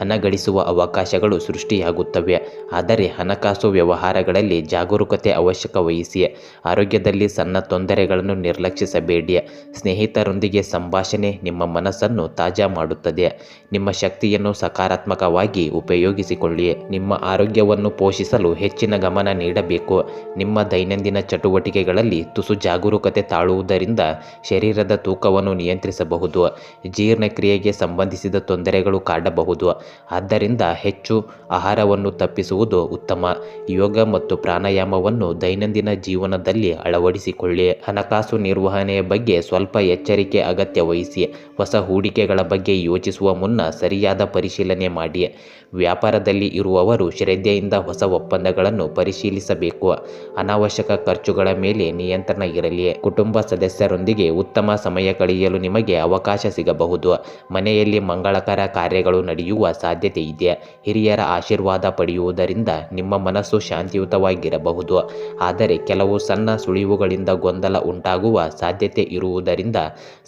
ಹಣ ಗಳಿಸುವ ಅವಕಾಶಗಳು ಸೃಷ್ಟಿಯಾಗುತ್ತವೆ. ಆದರೆ ಹಣಕಾಸು ವ್ಯವಹಾರಗಳಲ್ಲಿ ಜಾಗರೂಕತೆ ಅವಶ್ಯಕ ವಹಿಸಿ ಆರೋಗ್ಯದಲ್ಲಿ ಸಣ್ಣ ತೊಂದರೆಗಳನ್ನು ನಿರ್ಲಕ್ಷಿಸಬೇಡಿ. ಸ್ನೇಹಿತರೊಂದಿಗೆ ಸಂಭಾಷಣೆ ನಿಮ್ಮ ಮನಸ್ಸನ್ನು ತಾಜಾ ಮಾಡುತ್ತದೆ. ನಿಮ್ಮ ಶಕ್ತಿಯನ್ನು ಸಕಾರಾತ್ಮಕವಾಗಿ ಉಪಯೋಗಿಸಿಕೊಳ್ಳಿ. ನಿಮ್ಮ ಆರೋಗ್ಯವನ್ನು ಪೋಷಿಸಲು ಹೆಚ್ಚಿನ ಗಮನ ನೀಡಬೇಕು. ನಿಮ್ಮ ದೈನಂದಿನ ಚಟುವಟಿಕೆಗಳಲ್ಲಿ ತುಸು ಜಾಗರೂಕತೆ ತಾಳುವುದರಿಂದ ಶರೀರದ ತೂಕವನ್ನು ನಿಯಂತ್ರಿಸಬಹುದು. ಜೀರ್ಣಕ್ರಿಯೆಗೆ ಸಂಬಂಧಿಸಿದ ತೊಂದರೆಗಳು ಕಾಡಬಹುದು. ಆದ್ದರಿಂದ ಹೆಚ್ಚು ಆಹಾರವನ್ನು ತಪ್ಪಿಸುವುದು ಉತ್ತಮ. ಯೋಗ ಮತ್ತು ಪ್ರಾಣಾಯಾಮವನ್ನು ದೈನಂದಿನ ಜೀವನದಲ್ಲಿ ಅಳವಡಿಸಿಕೊಳ್ಳಿ. ಹಣಕಾಸು ನಿರ್ವಹಣೆಯ ಬಗ್ಗೆ ಸ್ವಲ್ಪ ಎಚ್ಚರಿಕೆ ಅಗತ್ಯ ವಹಿಸಿ. ಹೊಸ ಹೂಡಿಕೆಗಳ ಬಗ್ಗೆ ಯೋಚಿಸುವ ಮುನ್ನ ಸರಿಯಾದ ಪರಿಶೀಲನೆ ಮಾಡಿ. ವ್ಯಾಪಾರದಲ್ಲಿ ಇರುವವರು ಶ್ರದ್ಧೆಯಿಂದ ಹೊಸ ಒಪ್ಪಂದಗಳನ್ನು ಪರಿಶೀಲಿಸಬೇಕು. ಅನಾವಶ್ಯಕ ಖರ್ಚುಗಳ ಮೇಲೆ ನಿಯಂತ್ರಣ ಇರಲಿ. ಕುಟುಂಬ ಸದಸ್ಯರೊಂದಿಗೆ ಉತ್ತಮ ಸಮಯ ಕಳೆಯಲು ನಿಮಗೆ ಅವಕಾಶ ಸಿಗಬಹುದು. ಮನೆಯಲ್ಲಿ ಮಂಗಳಕರ ಕಾರ್ಯಗಳು ನಡೆಯುವ ಸಾಧ್ಯತೆ ಇದೆ ಹಿರಿಯರ ಆಶೀರ್ವಾದ ಪಡೆಯುವುದರಿಂದ ನಿಮ್ಮ ಮನಸ್ಸು ಶಾಂತಿಯುತವಾಗಿರಬಹುದು. ಆದರೆ ಕೆಲವು ಸಣ್ಣ ಸುಳಿವುಗಳಿಂದ ಗೊಂದಲ ಉಂಟಾಗುವ ಸಾಧ್ಯತೆ ಇರುವುದರಿಂದ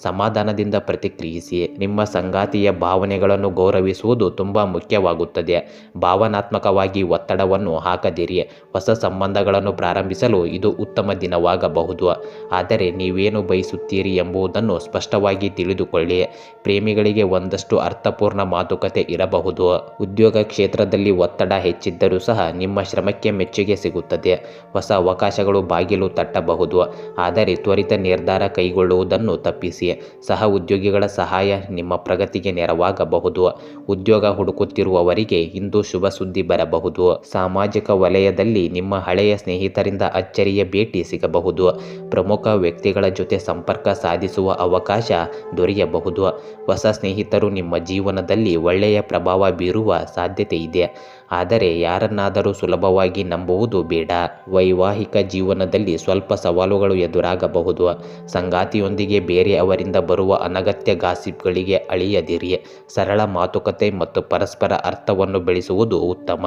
ಸಮಾಧಾನದಿಂದ ಪ್ರತಿಕ್ರಿಯಿಸಿ. ನಿಮ್ಮ ಸಂಗಾತಿಯ ಭಾವನೆಗಳನ್ನು ಗೌರವಿಸುವುದು ತುಂಬ ಮುಖ್ಯವಾಗುತ್ತದೆ. ಭಾವನಾತ್ಮಕವಾಗಿ ಒತ್ತಡವನ್ನು ಹಾಕದಿರಿ. ಹೊಸ ಸಂಬಂಧಗಳನ್ನು ಪ್ರಾರಂಭಿಸಲು ಇದು ಉತ್ತಮ ದಿನವಾಗಬಹುದು. ಆದರೆ ನೀವೇನು ಬಯಸುತ್ತೀರಿ ಎಂಬುದನ್ನು ಸ್ಪಷ್ಟವಾಗಿ ತಿಳಿದುಕೊಳ್ಳಿ. ಪ್ರೇಮಿಗಳಿಗೆ ಒಂದಷ್ಟು ಅರ್ಥಪೂರ್ಣ ಮಾತುಕತೆ ಇರಬಹುದು. ಉದ್ಯೋಗ ಕ್ಷೇತ್ರದಲ್ಲಿ ಒತ್ತಡ ಹೆಚ್ಚಿದ್ದರೂ ಸಹ ನಿಮ್ಮ ಶ್ರಮಕ್ಕೆ ಮೆಚ್ಚುಗೆ ಸಿಗುತ್ತದೆ. ಹೊಸ ಅವಕಾಶಗಳು ಬಾಗಿಲು ತಟ್ಟಬಹುದು. ಆದರೆ ತ್ವರಿತ ನಿರ್ಧಾರ ಕೈಗೊಳ್ಳುವುದನ್ನು ತಪ್ಪಿಸಿ. ಸಹ ಉದ್ಯೋಗಿಗಳ ಸಹಾಯ ನಿಮ್ಮ ಪ್ರಗತಿಗೆ ನೆರವಾಗಬಹುದು. ಉದ್ಯೋಗ ಹುಡುಕುತ್ತಿರುವವರಿಗೆ ಇಂದು ಶುಭ ಸುದ್ದಿ ಬರಬಹುದು. ಸಾಮಾಜಿಕ ವಲಯದಲ್ಲಿ ನಿಮ್ಮ ಹಳೆಯ ಸ್ನೇಹಿತರಿಂದ ಅಚ್ಚರಿಯ ಭೇಟಿ ಸಿಗಬಹುದು. ಪ್ರಮುಖ ವ್ಯಕ್ತಿಗಳ ಜೊತೆ ಸಂಪರ್ಕ ಸಾಧಿಸುವ ಅವಕಾಶ ದೊರೆಯಬಹುದು. ಹೊಸ ಸ್ನೇಹಿತರು ನಿಮ್ಮ ಜೀವನದಲ್ಲಿ ಒಳ್ಳೆಯ ಪ್ರಭಾವ ಬೀರುವ ಸಾಧ್ಯತೆ ಇದೆ. ಆದರೆ ಯಾರನ್ನಾದರೂ ಸುಲಭವಾಗಿ ನಂಬುವುದು ಬೇಡ. ವೈವಾಹಿಕ ಜೀವನದಲ್ಲಿ ಸ್ವಲ್ಪ ಸವಾಲುಗಳು ಎದುರಾಗಬಹುದು. ಸಂಗಾತಿಯೊಂದಿಗೆ ಬೇರೆಯವರಿಂದ ಬರುವ ಅನಗತ್ಯ ಗಾಸಿಪ್ಗಳಿಗೆ ಅಳಿಯದಿರಿ. ಸರಳ ಮಾತುಕತೆ ಮತ್ತು ಪರಸ್ಪರ ಅರ್ಥವನ್ನು ಬೆಳೆಸುವುದು ಉತ್ತಮ.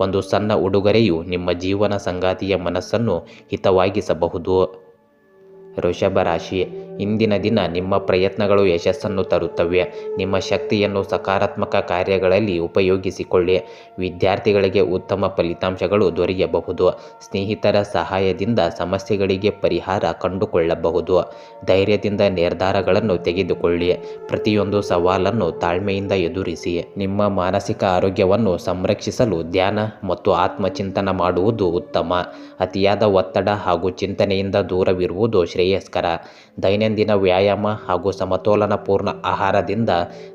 ಒಂದು ಸಣ್ಣ ಉಡುಗೊರೆಯು ನಿಮ್ಮ ಜೀವನ ಸಂಗಾತಿಯ ಮನಸ್ಸನ್ನು ಹಿತವಾಗಿಸಬಹುದು. ವೃಷಭ ರಾಶಿ, ಇಂದಿನ ದಿನ ನಿಮ್ಮ ಪ್ರಯತ್ನಗಳು ಯಶಸ್ಸನ್ನು ತರುತ್ತವೆ. ನಿಮ್ಮ ಶಕ್ತಿಯನ್ನು ಸಕಾರಾತ್ಮಕ ಕಾರ್ಯಗಳಲ್ಲಿ ಉಪಯೋಗಿಸಿಕೊಳ್ಳಿ. ವಿದ್ಯಾರ್ಥಿಗಳಿಗೆ ಉತ್ತಮ ಫಲಿತಾಂಶಗಳು ದೊರೆಯಬಹುದು. ಸ್ನೇಹಿತರ ಸಹಾಯದಿಂದ ಸಮಸ್ಯೆಗಳಿಗೆ ಪರಿಹಾರ ಕಂಡುಕೊಳ್ಳಬಹುದು. ಧೈರ್ಯದಿಂದ ನಿರ್ಧಾರಗಳನ್ನು ತೆಗೆದುಕೊಳ್ಳಿ. ಪ್ರತಿಯೊಂದು ಸವಾಲನ್ನು ತಾಳ್ಮೆಯಿಂದ ಎದುರಿಸಿ. ನಿಮ್ಮ ಮಾನಸಿಕ ಆರೋಗ್ಯವನ್ನು ಸಂರಕ್ಷಿಸಲು ಧ್ಯಾನ ಮತ್ತು ಆತ್ಮಚಿಂತನ ಮಾಡುವುದು ಉತ್ತಮ. ಅತಿಯಾದ ಒತ್ತಡ ಹಾಗೂ ಚಿಂತನೆಯಿಂದ ದೂರವಿರುವುದು ಶ್ರೇಯಸ್ಕರ. ದೈನಂದಿನ ವ್ಯಾಯಾಮ ಹಾಗೂ ಸಮತೋಲನಪೂರ್ಣ ಆಹಾರದಿಂದ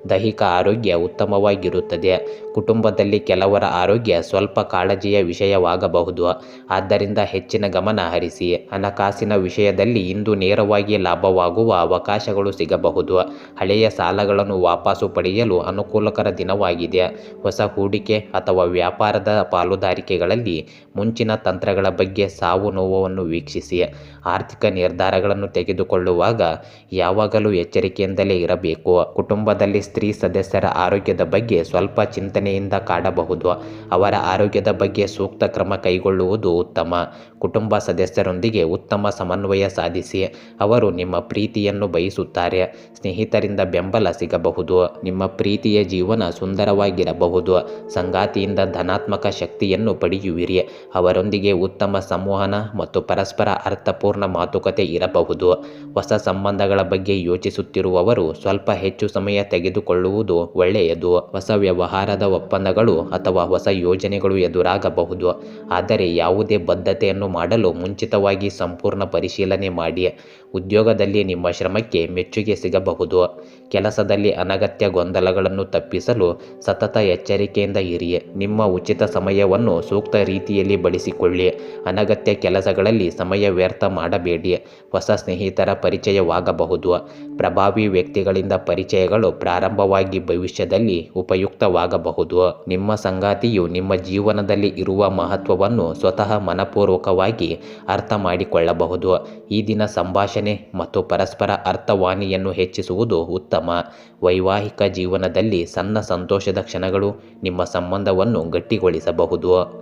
ದೈಹಿಕ ಆರೋಗ್ಯ ಉತ್ತಮವಾಗಿರುತ್ತದೆ. ಕುಟುಂಬದಲ್ಲಿ ಕೆಲವರ ಆರೋಗ್ಯ ಸ್ವಲ್ಪ ಕಾಳಜಿಯ ವಿಷಯವಾಗಬಹುದು. ಆದ್ದರಿಂದ ಹೆಚ್ಚಿನ ಗಮನ ಹರಿಸಿ, ಹಣಕಾಸಿನ ವಿಷಯದಲ್ಲಿ ಇಂದು ನೇರವಾಗಿ ಲಾಭವಾಗುವ ಅವಕಾಶಗಳು ಸಿಗಬಹುದು. ಹಳೆಯ ಸಾಲಗಳನ್ನು ವಾಪಸು ಪಡೆಯಲು ಅನುಕೂಲಕರ ದಿನವಾಗಿದೆ. ಹೊಸ ಹೂಡಿಕೆ ಅಥವಾ ವ್ಯಾಪಾರದ ಪಾಲುದಾರಿಕೆಗಳಲ್ಲಿ ಮುಂಚಿನ ತಂತ್ರಗಳ ಬಗ್ಗೆ ಸಾವು ನೋವನ್ನು ವೀಕ್ಷಿಸಿ ಆರ್ಥಿಕ ನಿರ್ಧಾರಗಳನ್ನು ತೆಗೆದುಕೊಳ್ಳುವಾಗ ಯಾವಾಗಲೂ ಎಚ್ಚರಿಕೆಯಿಂದಲೇ ಇರಬೇಕು. ಕುಟುಂಬದಲ್ಲಿ ಸ್ತ್ರೀ ಸದಸ್ಯರ ಆರೋಗ್ಯದ ಬಗ್ಗೆ ಸ್ವಲ್ಪ ಚಿಂತನೆಯಿಂದ ಕಾಡಬಹುದು. ಅವರ ಆರೋಗ್ಯದ ಬಗ್ಗೆ ಸೂಕ್ತ ಕ್ರಮ ಕೈಗೊಳ್ಳುವುದು ಉತ್ತಮ. ಕುಟುಂಬ ಸದಸ್ಯರೊಂದಿಗೆ ಉತ್ತಮ ಸಮನ್ವಯ ಸಾಧಿಸಿ ಅವರು ನಿಮ್ಮ ಪ್ರೀತಿಯನ್ನು ಬಯಸುತ್ತಾರೆ. ಸ್ನೇಹಿತರಿಂದ ಬೆಂಬಲ ಸಿಗಬಹುದು. ನಿಮ್ಮ ಪ್ರೀತಿಯ ಜೀವನ ಸುಂದರವಾಗಿರಬಹುದು. ಸಂಗಾತಿಯಿಂದ ಧನಾತ್ಮಕ ಶಕ್ತಿಯನ್ನು ಪಡೆಯುವಿರಿ. ಅವರೊಂದಿಗೆ ಉತ್ತಮ ಸಂವಹನ ಮತ್ತು ಪರಸ್ಪರ ಅರ್ಥಪೂರ್ಣ ಮಾತುಕತೆ ಇರಬಹುದು. ಹೊಸ ಸಂಬಂಧಗಳ ಬಗ್ಗೆ ಯೋಚಿಸುತ್ತಿರುವವರು ಸ್ವಲ್ಪ ಹೆಚ್ಚು ಸಮಯ ತೆಗೆದುಕೊಳ್ಳುವುದು ಒಳ್ಳೆಯದು. ಹೊಸ ವ್ಯವಹಾರದ ಒಪ್ಪಂದಗಳು ಅಥವಾ ಹೊಸ ಯೋಜನೆಗಳು ಎದುರಾಗಬಹುದು. ಆದರೆ ಯಾವುದೇ ಬದ್ಧತೆಯನ್ನು ಮಾಡಲು ಮುಂಚಿತವಾಗಿ ಸಂಪೂರ್ಣ ಪರಿಶೀಲನೆ ಮಾಡಿ. ಉದ್ಯೋಗದಲ್ಲಿ ನಿಮ್ಮ ಶ್ರಮಕ್ಕೆ ಮೆಚ್ಚುಗೆ ಸಿಗಬಹುದು. ಕೆಲಸದಲ್ಲಿ ಅನಗತ್ಯ ಗೊಂದಲಗಳನ್ನು ತಪ್ಪಿಸಲು ಸತತ ಎಚ್ಚರಿಕೆಯಿಂದ ಇರಿ. ನಿಮ್ಮ ಉಚಿತ ಸಮಯವನ್ನು ಸೂಕ್ತ ರೀತಿಯಲ್ಲಿ ಬಳಸಿಕೊಳ್ಳಿ. ಅನಗತ್ಯ ಕೆಲಸಗಳಲ್ಲಿ ಸಮಯ ವ್ಯರ್ಥ ಮಾಡಬೇಡಿ. ಹೊಸ ಸ್ನೇಹಿತರ ಪರಿಚಯವಾಗಬಹುದು. ಪ್ರಭಾವಿ ವ್ಯಕ್ತಿಗಳಿಂದ ಪರಿಚಯಗಳು ಪ್ರಾರಂಭವಾಗಿ ಭವಿಷ್ಯದಲ್ಲಿ ಉಪಯುಕ್ತವಾಗಬಹುದು. ನಿಮ್ಮ ಸಂಗಾತಿಯು ನಿಮ್ಮ ಜೀವನದಲ್ಲಿ ಇರುವ ಮಹತ್ವವನ್ನು ಸ್ವತಃ ಮನಪೂರ್ವಕವಾಗಿ ಅರ್ಥ ಮಾಡಿಕೊಳ್ಳಬಹುದು. ಈ ದಿನ ಸಂಭಾಷಣೆ ಮತ್ತು ಪರಸ್ಪರ ಅರ್ಥವಾಣಿಯನ್ನು ಹೆಚ್ಚಿಸುವುದು ಉತ್ತಮ. ವೈವಾಹಿಕ ಜೀವನದಲ್ಲಿ ಸಣ್ಣ ಸಂತೋಷದ ಕ್ಷಣಗಳು ನಿಮ್ಮ ಸಂಬಂಧವನ್ನು ಗಟ್ಟಿಗೊಳಿಸಬಹುದು.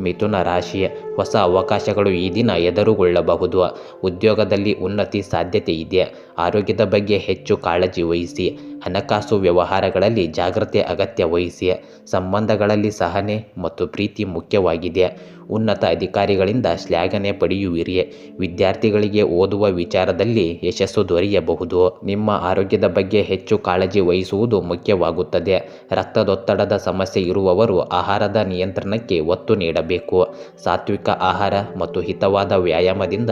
ಮಿಥುನ ರಾಶಿಯ ಹೊಸ ಅವಕಾಶಗಳು ಈ ದಿನ ಎದುರುಗೊಳ್ಳಬಹುದು. ಉದ್ಯೋಗದಲ್ಲಿ ಉನ್ನತಿ ಸಾಧ್ಯತೆ ಇದೆ. ಆರೋಗ್ಯದ ಬಗ್ಗೆ ಹೆಚ್ಚು ಕಾಳಜಿ ವಹಿಸಿ, ಹಣಕಾಸು ವ್ಯವಹಾರಗಳಲ್ಲಿ ಜಾಗ್ರತೆ ಅಗತ್ಯ ವಹಿಸಿ, ಸಂಬಂಧಗಳಲ್ಲಿ ಸಹನೆ ಮತ್ತು ಪ್ರೀತಿ ಮುಖ್ಯವಾಗಿದೆ. ಉನ್ನತ ಅಧಿಕಾರಿಗಳಿಂದ ಶ್ಲಾಘನೆ ಪಡೆಯುವಿರಿ. ವಿದ್ಯಾರ್ಥಿಗಳಿಗೆ ಓದುವ ವಿಚಾರದಲ್ಲಿ ಯಶಸ್ಸು ದೊರೆಯಬಹುದು. ನಿಮ್ಮ ಆರೋಗ್ಯದ ಬಗ್ಗೆ ಹೆಚ್ಚು ಕಾಳಜಿ ವಹಿಸುವುದು ಮುಖ್ಯವಾಗುತ್ತದೆ. ರಕ್ತದೊತ್ತಡದ ಸಮಸ್ಯೆ ಇರುವವರು ಆಹಾರದ ನಿಯಂತ್ರಣಕ್ಕೆ ಒತ್ತು ನೀಡಬೇಕು. ಸಾತ್ವಿಕ ಆಹಾರ ಮತ್ತು ಹಿತವಾದ ವ್ಯಾಯಾಮದಿಂದ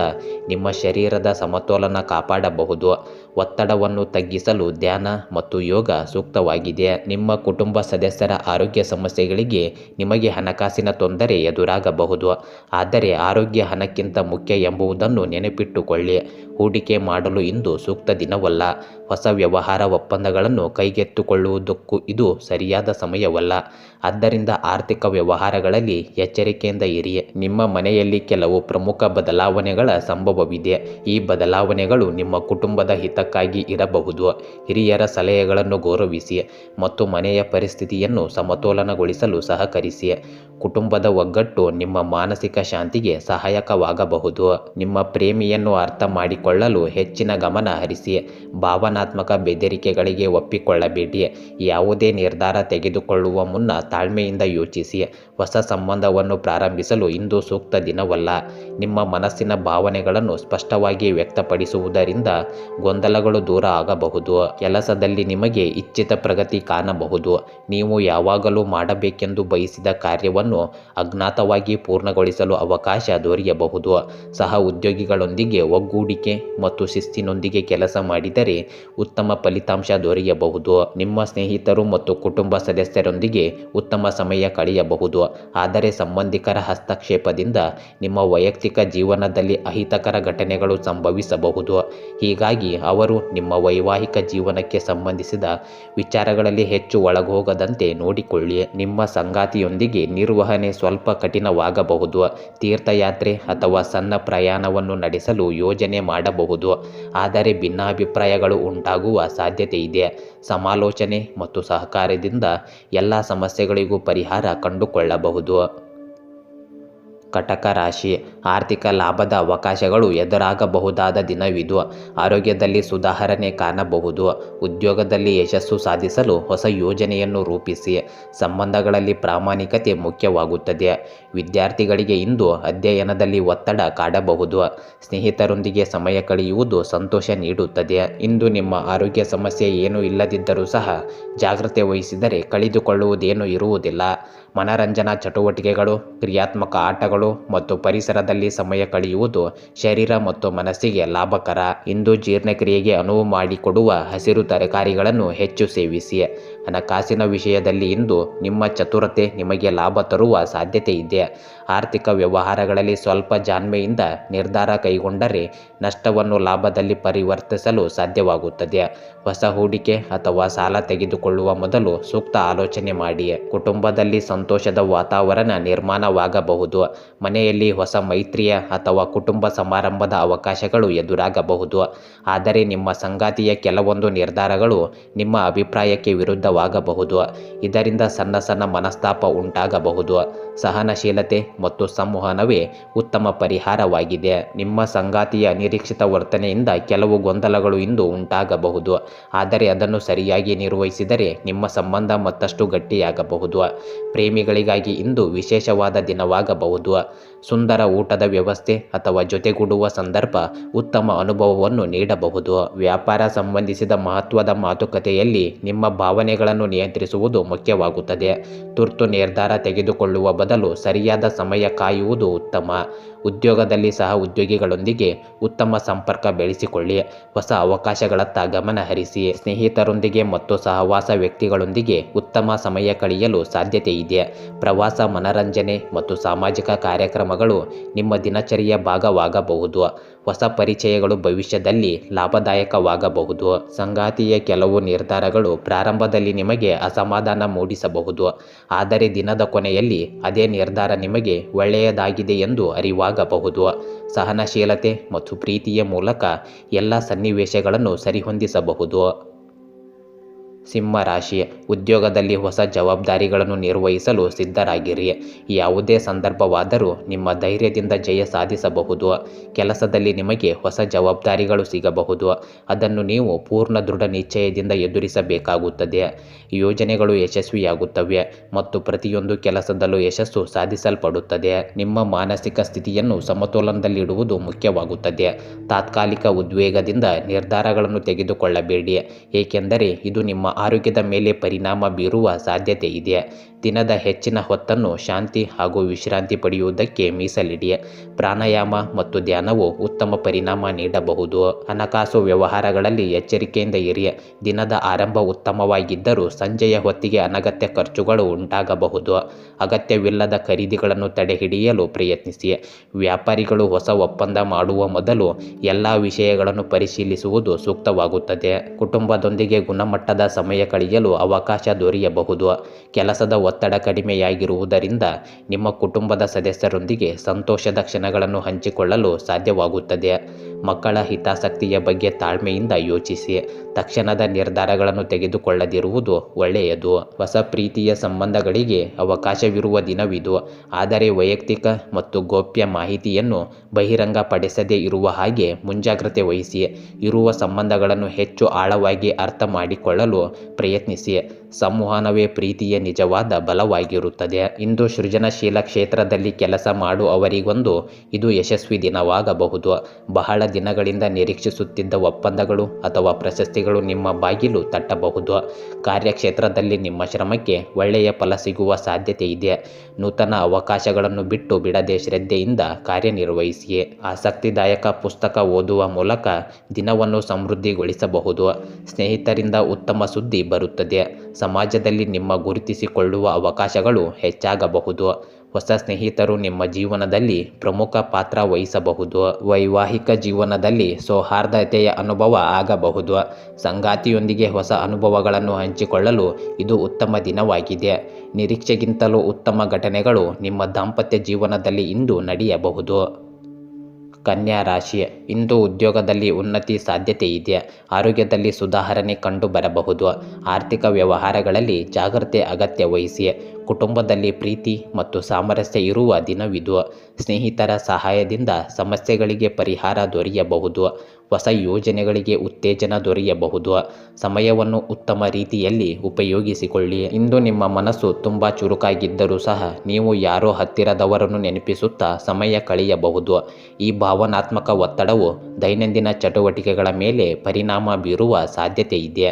ನಿಮ್ಮ ಶರೀರದ ಸಮತೋಲನ ಕಾಪಾಡಬಹುದು. ಒತ್ತಡವನ್ನು ತಗ್ಗಿಸಲು ಧ್ಯಾನ ಮತ್ತು ಯೋಗ ಸೂಕ್ತವಾಗಿದೆ. ನಿಮ್ಮ ಕುಟುಂಬ ಸದಸ್ಯರ ಆರೋಗ್ಯ ಸಮಸ್ಯೆಗಳಿಗೆ ನಿಮಗೆ ಹಣಕಾಸಿನ ತೊಂದರೆ ಎದುರಾಗಬಹುದು. ಆದರೆ ಆರೋಗ್ಯ ಹಣಕ್ಕಿಂತ ಮುಖ್ಯ ಎಂಬುದನ್ನು ನೆನಪಿಟ್ಟುಕೊಳ್ಳಿ. ಹೂಡಿಕೆ ಮಾಡಲು ಇಂದು ಸೂಕ್ತ ದಿನವಲ್ಲ. ಹೊಸ ವ್ಯವಹಾರ ಒಪ್ಪಂದಗಳನ್ನು ಕೈಗೆತ್ತಿಕೊಳ್ಳುವುದಕ್ಕೂ ಇದು ಸರಿಯಾದ ಸಮಯವಲ್ಲ. ಆದ್ದರಿಂದ ಆರ್ಥಿಕ ವ್ಯವಹಾರಗಳಲ್ಲಿ ಎಚ್ಚರಿಕೆಯಿಂದ ಇರಿ. ನಿಮ್ಮ ಮನೆಯಲ್ಲಿ ಕೆಲವು ಪ್ರಮುಖ ಬದಲಾವಣೆಗಳ ಸಂಭವವಿದೆ. ಈ ಬದಲಾವಣೆಗಳು ನಿಮ್ಮ ಕುಟುಂಬದ ಹಿತಕ್ಕಾಗಿ ಇರಬಹುದು. ಹಿರಿಯರ ಸಲಹೆಗಳನ್ನು ಗೌರವಿಸಿ ಮತ್ತು ಮನೆಯ ಪರಿಸ್ಥಿತಿಯನ್ನು ಸಮತೋಲನಗೊಳಿಸಲು ಸಹಕರಿಸಿ. ಕುಟುಂಬದ ಒಗ್ಗಟ್ಟು ನಿಮ್ಮ ಮಾನಸಿಕ ಶಾಂತಿಗೆ ಸಹಾಯಕವಾಗಬಹುದು. ನಿಮ್ಮ ಪ್ರೇಮಿಯನ್ನು ಅರ್ಥ ಮಾಡಿಕೊಳ್ಳಲು ಹೆಚ್ಚಿನ ಗಮನ ಹರಿಸಿ, ಭಾವನಾತ್ಮಕ ಬೆದರಿಕೆಗಳಿಗೆ ಒಪ್ಪಿಕೊಳ್ಳಬೇಡಿ. ಯಾವುದೇ ನಿರ್ಧಾರ ತೆಗೆದುಕೊಳ್ಳುವ ಮುನ್ನ ತಾಳ್ಮೆಯಿಂದ ಯೋಚಿಸಿ. ಹೊಸ ಸಂಬಂಧವನ್ನು ಪ್ರಾರಂಭಿಸಲು ಇಂದು ಸೂಕ್ತ ದಿನವಲ್ಲ. ನಿಮ್ಮ ಮನಸ್ಸಿನ ಭಾವನೆಗಳನ್ನು ಸ್ಪಷ್ಟವಾಗಿ ವ್ಯಕ್ತಪಡಿಸುವುದರಿಂದ ಗೊಂದಲಗಳು ದೂರ ಆಗಬಹುದು. ಕೆಲಸದಲ್ಲಿ ನಿಮಗೆ ಇಚ್ಛಿತ ಪ್ರಗತಿ ಕಾಣಬಹುದು. ನೀವು ಯಾವಾಗಲೂ ಮಾಡಬೇಕೆಂದು ಬಯಸಿದ ಕಾರ್ಯವನ್ನು ಅಜ್ಞಾತವಾಗಿ ಪೂರ್ಣಗೊಳಿಸಲು ಅವಕಾಶ ದೊರೆಯಬಹುದು. ಸಹ ಉದ್ಯೋಗಿಗಳೊಂದಿಗೆ ಒಗ್ಗೂಡಿಕೆ ಮತ್ತು ಶಿಸ್ತಿನೊಂದಿಗೆ ಕೆಲಸ ಮಾಡಿದರೆ ಉತ್ತಮ ಫಲಿತಾಂಶ ದೊರೆಯಬಹುದು. ನಿಮ್ಮ ಸ್ನೇಹಿತರು ಮತ್ತು ಕುಟುಂಬ ಸದಸ್ಯರೊಂದಿಗೆ ಉತ್ತಮ ಸಮಯ ಕಳೆಯಬಹುದು. ಆದರೆ ಸಂಬಂಧಿಕರ ಹಸ್ತಕ್ಷೇಪದಿಂದ ನಿಮ್ಮ ವೈಯಕ್ತಿಕ ಜೀವನದಲ್ಲಿ ಅಹಿತಕರ ಘಟನೆಗಳು ಸಂಭವಿಸಬಹುದು. ಹೀಗಾಗಿ ಅವರು ನಿಮ್ಮ ವೈವಾಹಿಕ ಜೀವನಕ್ಕೆ ಸಂಬಂಧಿಸಿದ ವಿಚಾರಗಳಲ್ಲಿ ಹೆಚ್ಚು ಒಳಗೋಗದಂತೆ ನೋಡಿಕೊಳ್ಳಿ. ನಿಮ್ಮ ಸಂಗಾತಿಯೊಂದಿಗೆ ನಿರ್ವಹಣೆ ಸ್ವಲ್ಪ ಕಠಿಣವಾಗಬಹುದು. ತೀರ್ಥಯಾತ್ರೆ ಅಥವಾ ಸಣ್ಣ ಪ್ರಯಾಣವನ್ನು ನಡೆಸಲು ಯೋಜನೆ ಮಾಡಬಹುದು. ಆದರೆ ಭಿನ್ನಾಭಿಪ್ರಾಯಗಳು ಉಂಟಾಗುವ ಸಾಧ್ಯತೆ ಇದೆ. ಸಮಾಲೋಚನೆ ಮತ್ತು ಸಹಕಾರದಿಂದ ಎಲ್ಲ ಸಮಸ್ಯೆಗಳಿಗೂ ಪರಿಹಾರ ಕಂಡುಕೊಳ್ಳಬಹುದು. ಕಟಕ ರಾಶಿ ಆರ್ಥಿಕ ಲಾಭದ ಅವಕಾಶಗಳು ಎದುರಾಗಬಹುದಾದ ದಿನವಿದು. ಆರೋಗ್ಯದಲ್ಲಿ ಸುಧಾರಣೆ ಕಾಣಬಹುದು. ಉದ್ಯೋಗದಲ್ಲಿ ಯಶಸ್ಸು ಸಾಧಿಸಲು ಹೊಸ ಯೋಜನೆಯನ್ನು ರೂಪಿಸಿ. ಸಂಬಂಧಗಳಲ್ಲಿ ಪ್ರಾಮಾಣಿಕತೆ ಮುಖ್ಯವಾಗುತ್ತದೆ. ವಿದ್ಯಾರ್ಥಿಗಳಿಗೆ ಇಂದು ಅಧ್ಯಯನದಲ್ಲಿ ಒತ್ತಡ ಕಾಡಬಹುದು. ಸ್ನೇಹಿತರೊಂದಿಗೆ ಸಮಯ ಕಳೆಯುವುದು ಸಂತೋಷ ನೀಡುತ್ತದೆ. ಇಂದು ನಿಮ್ಮ ಆರೋಗ್ಯ ಸಮಸ್ಯೆ ಏನೂ ಇಲ್ಲದಿದ್ದರೂ ಸಹ ಜಾಗ್ರತೆ ವಹಿಸಿದರೆ ಕಳೆದುಕೊಳ್ಳುವುದೇನೂ ಇರುವುದಿಲ್ಲ. ಮನರಂಜನಾ ಚಟುವಟಿಕೆಗಳು, ಕ್ರಿಯಾತ್ಮಕ ಆಟಗಳು ಮತ್ತು ಪರಿಸರದಲ್ಲಿ ಸಮಯ ಕಳೆಯುವುದು ಶರೀರ ಮತ್ತು ಮನಸ್ಸಿಗೆ ಲಾಭಕರ. ಇಂದು ಜೀರ್ಣಕ್ರಿಯೆಗೆ ಅನುವು ಮಾಡಿಕೊಡುವ ಹಸಿರು ತರಕಾರಿಗಳನ್ನು ಹೆಚ್ಚು ಸೇವಿಸಿ. ಹಣಕಾಸಿನ ವಿಷಯದಲ್ಲಿ ಇಂದು ನಿಮ್ಮ ಚತುರತೆ ನಿಮಗೆ ಲಾಭ ತರುವ ಸಾಧ್ಯತೆ ಇದೆ ಆರ್ಥಿಕ ವ್ಯವಹಾರಗಳಲ್ಲಿ ಸ್ವಲ್ಪ ಜಾಣ್ಮೆಯಿಂದ ನಿರ್ಧಾರ ಕೈಗೊಂಡರೆ ನಷ್ಟವನ್ನು ಲಾಭದಲ್ಲಿ ಪರಿವರ್ತಿಸಲು ಸಾಧ್ಯವಾಗುತ್ತದೆ. ಹೊಸ ಹೂಡಿಕೆ ಅಥವಾ ಸಾಲ ತೆಗೆದುಕೊಳ್ಳುವ ಮೊದಲು ಸೂಕ್ತ ಆಲೋಚನೆ ಮಾಡಿ. ಕುಟುಂಬದಲ್ಲಿ ಸಂತೋಷದ ವಾತಾವರಣ ನಿರ್ಮಾಣವಾಗಬಹುದು. ಮನೆಯಲ್ಲಿ ಹೊಸ ಮೈತ್ರಿಯ ಅಥವಾ ಕುಟುಂಬ ಸಮಾರಂಭದ ಅವಕಾಶಗಳು ಎದುರಾಗಬಹುದು. ಆದರೆ ನಿಮ್ಮ ಸಂಗಾತಿಯ ಕೆಲವೊಂದು ನಿರ್ಧಾರಗಳು ನಿಮ್ಮ ಅಭಿಪ್ರಾಯಕ್ಕೆ ವಿರುದ್ಧವಾಗಬಹುದು ಇದರಿಂದ ಸಣ್ಣ ಸಣ್ಣ ಮನಸ್ತಾಪ ಉಂಟಾಗಬಹುದು. ಸಹನಶೀಲತೆ ಮತ್ತು ಸಂವಹನವೇ ಉತ್ತಮ ಪರಿಹಾರವಾಗಿದೆ. ನಿಮ್ಮ ಸಂಗಾತಿಯ ಅನಿರೀಕ್ಷಿತ ವರ್ತನೆಯಿಂದ ಕೆಲವು ಗೊಂದಲಗಳು ಇಂದು ಉಂಟಾಗಬಹುದು. ಆದರೆ ಅದನ್ನು ಸರಿಯಾಗಿ ನಿರ್ವಹಿಸಿದರೆ ನಿಮ್ಮ ಸಂಬಂಧ ಮತ್ತಷ್ಟು ಗಟ್ಟಿಯಾಗಬಹುದು. ಪ್ರೇಮಿಗಳಿಗಾಗಿ ಇಂದು ವಿಶೇಷವಾದ ದಿನವಾಗಬಹುದು. ಸುಂದರ ಊಟದ ವ್ಯವಸ್ಥೆ ಅಥವಾ ಜೊತೆಗೂಡುವ ಸಂದರ್ಭ ಉತ್ತಮ ಅನುಭವವನ್ನು ನೀಡಬಹುದು. ವ್ಯಾಪಾರ ಸಂಬಂಧಿಸಿದ ಮಹತ್ವದ ಮಾತುಕತೆಯಲ್ಲಿ ನಿಮ್ಮ ಭಾವನೆಗಳನ್ನು ನಿಯಂತ್ರಿಸುವುದು ಮುಖ್ಯವಾಗುತ್ತದೆ. ತುರ್ತು ನಿರ್ಧಾರ ತೆಗೆದುಕೊಳ್ಳುವ ಬದಲು ಸರಿಯಾದ ಸಮಯ ಕಾಯುವುದು ಉತ್ತಮ. ಉದ್ಯೋಗದಲ್ಲಿ ಸಹ ಉದ್ಯೋಗಿಗಳೊಂದಿಗೆ ಉತ್ತಮ ಸಂಪರ್ಕ ಬೆಳೆಸಿಕೊಳ್ಳಿ. ಹೊಸ ಅವಕಾಶಗಳತ್ತ ಗಮನ ಹರಿಸಿ. ಸ್ನೇಹಿತರೊಂದಿಗೆ ಮತ್ತು ಸಹವಾಸ ವ್ಯಕ್ತಿಗಳೊಂದಿಗೆ ಉತ್ತಮ ಸಮಯ ಕಳೆಯಲು ಸಾಧ್ಯತೆ ಇದೆ. ಪ್ರವಾಸ, ಮನರಂಜನೆ ಮತ್ತು ಸಾಮಾಜಿಕ ಕಾರ್ಯಕ್ರಮಗಳು ನಿಮ್ಮ ದಿನಚರಿಯ ಭಾಗವಾಗಬಹುದು. ಹೊಸ ಪರಿಚಯಗಳು ಭವಿಷ್ಯದಲ್ಲಿ ಲಾಭದಾಯಕವಾಗಬಹುದು. ಸಂಗಾತಿಯ ಕೆಲವು ನಿರ್ಧಾರಗಳು ಪ್ರಾರಂಭದಲ್ಲಿ ನಿಮಗೆ ಅಸಮಾಧಾನ ಮೂಡಿಸಬಹುದು. ಆದರೆ ದಿನದ ಕೊನೆಯಲ್ಲಿ ಅದೇ ನಿರ್ಧಾರ ನಿಮಗೆ ಒಳ್ಳೆಯದಾಗಿದೆ ಎಂದು ಅರಿವಾಗಬಹುದು. ಸಹನಶೀಲತೆ ಮತ್ತು ಪ್ರೀತಿಯ ಮೂಲಕ ಎಲ್ಲ ಸನ್ನಿವೇಶಗಳನ್ನು ಸರಿಹೊಂದಿಸಬಹುದು. ಸಿಂಹ ರಾಶಿ ಉದ್ಯೋಗದಲ್ಲಿ ಹೊಸ ಜವಾಬ್ದಾರಿಗಳನ್ನು ನಿರ್ವಹಿಸಲು ಸಿದ್ಧರಾಗಿರಿ. ಯಾವುದೇ ಸಂದರ್ಭವಾದರೂ ನಿಮ್ಮ ಧೈರ್ಯದಿಂದ ಜಯ ಸಾಧಿಸಬಹುದು. ಕೆಲಸದಲ್ಲಿ ನಿಮಗೆ ಹೊಸ ಜವಾಬ್ದಾರಿಗಳು ಸಿಗಬಹುದು. ಅದನ್ನು ನೀವು ಪೂರ್ಣ ದೃಢ ನಿಶ್ಚಯದಿಂದ ಎದುರಿಸಬೇಕಾಗುತ್ತದೆ. ಯೋಜನೆಗಳು ಯಶಸ್ವಿಯಾಗುತ್ತವೆ ಮತ್ತು ಪ್ರತಿಯೊಂದು ಕೆಲಸದಲ್ಲೂ ಯಶಸ್ಸು ಸಾಧಿಸಲ್ಪಡುತ್ತದೆ. ನಿಮ್ಮ ಮಾನಸಿಕ ಸ್ಥಿತಿಯನ್ನು ಸಮತೋಲನದಲ್ಲಿಡುವುದು ಮುಖ್ಯವಾಗುತ್ತದೆ. ತಾತ್ಕಾಲಿಕ ಉದ್ವೇಗದಿಂದ ನಿರ್ಧಾರಗಳನ್ನು ತೆಗೆದುಕೊಳ್ಳಬೇಡಿ. ಏಕೆಂದರೆ ಇದು ನಿಮ್ಮ ಆರೋಗ್ಯದ ಮೇಲೆ ಪರಿಣಾಮ ಬೀರುವ ಸಾಧ್ಯತೆ ಇದೆ. ದಿನದ ಹೆಚ್ಚಿನ ಹೊತ್ತನ್ನು ಶಾಂತಿ ಹಾಗೂ ವಿಶ್ರಾಂತಿ ಪಡೆಯುವುದಕ್ಕೆ ಮೀಸಲಿಡಿ. ಪ್ರಾಣಾಯಾಮ ಮತ್ತು ಧ್ಯಾನವು ಉತ್ತಮ ಪರಿಣಾಮ ನೀಡಬಹುದು. ಹಣಕಾಸು ವ್ಯವಹಾರಗಳಲ್ಲಿ ಎಚ್ಚರಿಕೆಯಿಂದ ಇರಿ. ದಿನದ ಆರಂಭ ಉತ್ತಮವಾಗಿದ್ದರೂ ಸಂಜೆಯ ಹೊತ್ತಿಗೆ ಅನಗತ್ಯ ಖರ್ಚುಗಳು ಉಂಟಾಗಬಹುದು. ಅಗತ್ಯವಿಲ್ಲದ ಖರೀದಿಗಳನ್ನು ತಡೆಹಿಡಿಯಲು ಪ್ರಯತ್ನಿಸಿ. ವ್ಯಾಪಾರಿಗಳು ಹೊಸ ಒಪ್ಪಂದ ಮಾಡುವ ಮೊದಲು ಎಲ್ಲ ವಿಷಯಗಳನ್ನು ಪರಿಶೀಲಿಸುವುದು ಸೂಕ್ತವಾಗುತ್ತದೆ. ಕುಟುಂಬದೊಂದಿಗೆ ಗುಣಮಟ್ಟದ ಸಮಯ ಕಳೆಯಲು ಅವಕಾಶ ದೊರೆಯಬಹುದು. ಕೆಲಸದ ಒತ್ತಡ ಕಡಿಮೆಯಾಗಿರುವುದರಿಂದ ನಿಮ್ಮ ಕುಟುಂಬದ ಸದಸ್ಯರೊಂದಿಗೆ ಸಂತೋಷದ ಕ್ಷಣಗಳನ್ನು ಹಂಚಿಕೊಳ್ಳಲು ಸಾಧ್ಯವಾಗುತ್ತದೆ. ಮಕ್ಕಳ ಹಿತಾಸಕ್ತಿಯ ಬಗ್ಗೆ ತಾಳ್ಮೆಯಿಂದ ಯೋಚಿಸಿ. ತಕ್ಷಣದ ನಿರ್ಧಾರಗಳನ್ನು ತೆಗೆದುಕೊಳ್ಳದಿರುವುದು ಒಳ್ಳೆಯದು. ಹೊಸ ಪ್ರೀತಿಯ ಸಂಬಂಧಗಳಿಗೆ ಅವಕಾಶವಿರುವ ದಿನವಿದು. ಆದರೆ ವೈಯಕ್ತಿಕ ಮತ್ತು ಗೋಪ್ಯ ಮಾಹಿತಿಯನ್ನು ಬಹಿರಂಗಪಡಿಸದೇ ಇರುವ ಹಾಗೆ ಮುಂಜಾಗ್ರತೆ ವಹಿಸಿ. ಇರುವ ಸಂಬಂಧಗಳನ್ನು ಹೆಚ್ಚು ಆಳವಾಗಿ ಅರ್ಥ ಮಾಡಿಕೊಳ್ಳಲು ಪ್ರಯತ್ನಿಸಿ. ಸಂವಹನವೇ ಪ್ರೀತಿಯ ನಿಜವಾದ ಬಲವಾಗಿರುತ್ತದೆ. ಇಂದು ಸೃಜನಶೀಲ ಕ್ಷೇತ್ರದಲ್ಲಿ ಕೆಲಸ ಮಾಡುವವರಿಗೊಂದು ಇದು ಯಶಸ್ವಿ ದಿನವಾಗಬಹುದು. ಬಹಳ ದಿನಗಳಿಂದ ನಿರೀಕ್ಷಿಸುತ್ತಿದ್ದ ಒಪ್ಪಂದಗಳು ಅಥವಾ ಪ್ರಶಸ್ತಿಗಳು ನಿಮ್ಮ ಬಾಗಿಲು ತಟ್ಟಬಹುದು. ಕಾರ್ಯಕ್ಷೇತ್ರದಲ್ಲಿ ನಿಮ್ಮ ಶ್ರಮಕ್ಕೆ ಒಳ್ಳೆಯ ಫಲ ಸಿಗುವ ಸಾಧ್ಯತೆ ಇದೆ. ನೂತನ ಅವಕಾಶಗಳನ್ನು ಬಿಟ್ಟು ಬಿಡದೆ ಶ್ರದ್ಧೆಯಿಂದ ಕಾರ್ಯನಿರ್ವಹಿಸಿ ಆಸಕ್ತಿದಾಯಕ ಪುಸ್ತಕ ಓದುವ ಮೂಲಕ ದಿನವನ್ನು ಸಮೃದ್ಧಿಗೊಳಿಸಬಹುದು. ಸ್ನೇಹಿತರಿಂದ ಉತ್ತಮ ಸುದ್ದಿ ಬರುತ್ತದೆ. ಸಮಾಜದಲ್ಲಿ ನಿಮ್ಮ ಗುರುತಿಸಿಕೊಳ್ಳುವ ಅವಕಾಶಗಳು ಹೆಚ್ಚಾಗಬಹುದು. ಹೊಸ ಸ್ನೇಹಿತರು ನಿಮ್ಮ ಜೀವನದಲ್ಲಿ ಪ್ರಮುಖ ಪಾತ್ರ ವಹಿಸಬಹುದು. ವೈವಾಹಿಕ ಜೀವನದಲ್ಲಿ ಸೌಹಾರ್ದತೆಯ ಅನುಭವ ಆಗಬಹುದು. ಸಂಗಾತಿಯೊಂದಿಗೆ ಹೊಸ ಅನುಭವಗಳನ್ನು ಹಂಚಿಕೊಳ್ಳಲು ಇದು ಉತ್ತಮ ದಿನವಾಗಿದೆ. ನಿರೀಕ್ಷೆಗಿಂತಲೂ ಉತ್ತಮ ಘಟನೆಗಳು ನಿಮ್ಮ ದಾಂಪತ್ಯ ಜೀವನದಲ್ಲಿ ಇಂದು ನಡೆಯಬಹುದು. ಕನ್ಯಾ ರಾಶಿ. ಇಂದು ಉದ್ಯೋಗದಲ್ಲಿ ಉನ್ನತಿ ಸಾಧ್ಯತೆ ಇದೆ. ಆರೋಗ್ಯದಲ್ಲಿ ಸುಧಾರಣೆ ಕಂಡು ಬರಬಹುದು. ಆರ್ಥಿಕ ವ್ಯವಹಾರಗಳಲ್ಲಿ ಜಾಗ್ರತೆ ಅಗತ್ಯ ವಹಿಸಿ. ಕುಟುಂಬದಲ್ಲಿ ಪ್ರೀತಿ ಮತ್ತು ಸಾಮರಸ್ಯ ಇರುವ ದಿನವಿದು. ಸ್ನೇಹಿತರ ಸಹಾಯದಿಂದ ಸಮಸ್ಯೆಗಳಿಗೆ ಪರಿಹಾರ ದೊರೆಯಬಹುದು. ಹೊಸ ಯೋಜನೆಗಳಿಗೆ ಉತ್ತೇಜನ ದೊರೆಯಬಹುದು. ಸಮಯವನ್ನು ಉತ್ತಮ ರೀತಿಯಲ್ಲಿ ಉಪಯೋಗಿಸಿಕೊಳ್ಳಿ. ಇಂದು ನಿಮ್ಮ ಮನಸ್ಸು ತುಂಬ ಚುರುಕಾಗಿದ್ದರೂ ಸಹ ನೀವು ಯಾರೋ ಹತ್ತಿರದವರನ್ನು ನೆನಪಿಸುತ್ತಾ ಸಮಯ ಕಳೆಯಬಹುದು. ಈ ಭಾವನಾತ್ಮಕ ಒತ್ತಡವು ದೈನಂದಿನ ಚಟುವಟಿಕೆಗಳ ಮೇಲೆ ಪರಿಣಾಮ ಬೀರುವ ಸಾಧ್ಯತೆ ಇದೆ.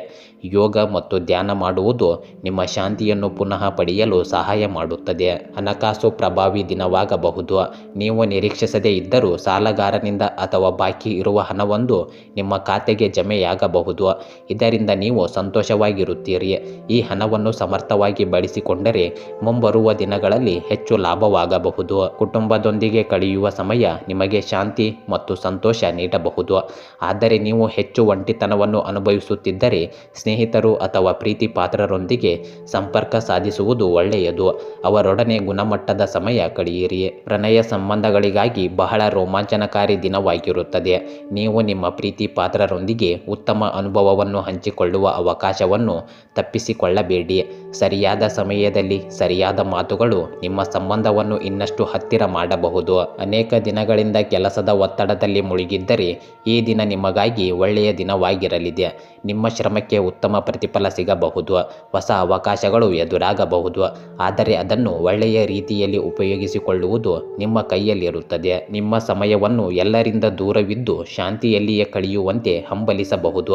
ಯೋಗ ಮತ್ತು ಧ್ಯಾನ ಮಾಡುವುದು ನಿಮ್ಮ ಶಾಂತಿಯನ್ನು ಪುನಃ ಪಡೆಯಲು ಸಹಾಯ ಮಾಡುತ್ತದೆ. ಹಣಕಾಸು ಪ್ರಭಾವಿ ದಿನವಾಗಬಹುದು. ನೀವು ನಿರೀಕ್ಷಿಸದೇ ಇದ್ದರೂ ಸಾಲಗಾರನಿಂದ ಅಥವಾ ಬಾಕಿ ಇರುವ ಹಣವೊಂದು ನಿಮ್ಮ ಖಾತೆಗೆ ಜಮೆಯಾಗಬಹುದು. ಇದರಿಂದ ನೀವು ಸಂತೋಷವಾಗಿರುತ್ತೀರಿ. ಈ ಹಣವನ್ನು ಸಮರ್ಥವಾಗಿ ಬಳಸಿಕೊಂಡರೆ ಮುಂಬರುವ ದಿನಗಳಲ್ಲಿ ಹೆಚ್ಚು ಲಾಭವಾಗಬಹುದು. ಕುಟುಂಬದೊಂದಿಗೆ ಕಳೆಯುವ ಸಮಯ ನಿಮಗೆ ಶಾಂತಿ ಮತ್ತು ಸಂತೋಷ ನೀಡಬಹುದು. ಆದರೆ ನೀವು ಹೆಚ್ಚು ಒಂಟಿತನವನ್ನು ಅನುಭವಿಸುತ್ತಿದ್ದರೆ ಸ್ನೇಹಿತರು ಅಥವಾ ಪ್ರೀತಿ ಪಾತ್ರರೊಂದಿಗೆ ಸಂಪರ್ಕ ಸಾಧಿಸುವುದು ಒಳ್ಳೆಯದು. ಅವರೊಡನೆ ಗುಣಮಟ್ಟದ ಸಮಯ ಕಳೆಯಿರಿ. ಪ್ರಣಯ ಸಂಬಂಧಗಳಿಗಾಗಿ ಬಹಳ ರೋಮಾಂಚನಕಾರಿ ದಿನವಾಗಿರುತ್ತದೆ. ನೀವು ನಿಮ್ಮ ಪ್ರೀತಿ ಪಾತ್ರರೊಂದಿಗೆ ಉತ್ತಮ ಅನುಭವವನ್ನು ಹಂಚಿಕೊಳ್ಳುವ ಅವಕಾಶವನ್ನು ತಪ್ಪಿಸಿಕೊಳ್ಳಬೇಡಿ. ಸರಿಯಾದ ಸಮಯದಲ್ಲಿ ಸರಿಯಾದ ಮಾತುಗಳು ನಿಮ್ಮ ಸಂಬಂಧವನ್ನು ಇನ್ನಷ್ಟು ಹತ್ತಿರ ಮಾಡಬಹುದು. ಅನೇಕ ದಿನಗಳಿಂದ ಕೆಲಸದ ಒತ್ತಡದಲ್ಲಿ ಮುಳುಗಿದ್ದರೆ ಈ ದಿನ ನಿಮಗಾಗಿ ಒಳ್ಳೆಯ ದಿನವಾಗಿರಲಿದೆ. ನಿಮ್ಮ ಶ್ರಮಕ್ಕೆ ಉತ್ತಮ ಪ್ರತಿಫಲ ಸಿಗಬಹುದು. ಹೊಸ ಅವಕಾಶಗಳು ಎದುರಾಗಬಹುದು. ಆದರೆ ಅದನ್ನು ಒಳ್ಳೆಯ ರೀತಿಯಲ್ಲಿ ಉಪಯೋಗಿಸಿಕೊಳ್ಳುವುದು ನಿಮ್ಮ ಕೈಯಲ್ಲಿರುತ್ತದೆ. ನಿಮ್ಮ ಸಮಯವನ್ನು ಎಲ್ಲರಿಂದ ದೂರವಿದ್ದು ಶಾಂತಿಯಲ್ಲಿಯೇ ಕಳೆಯುವಂತೆ ಹಂಬಲಿಸಬಹುದು.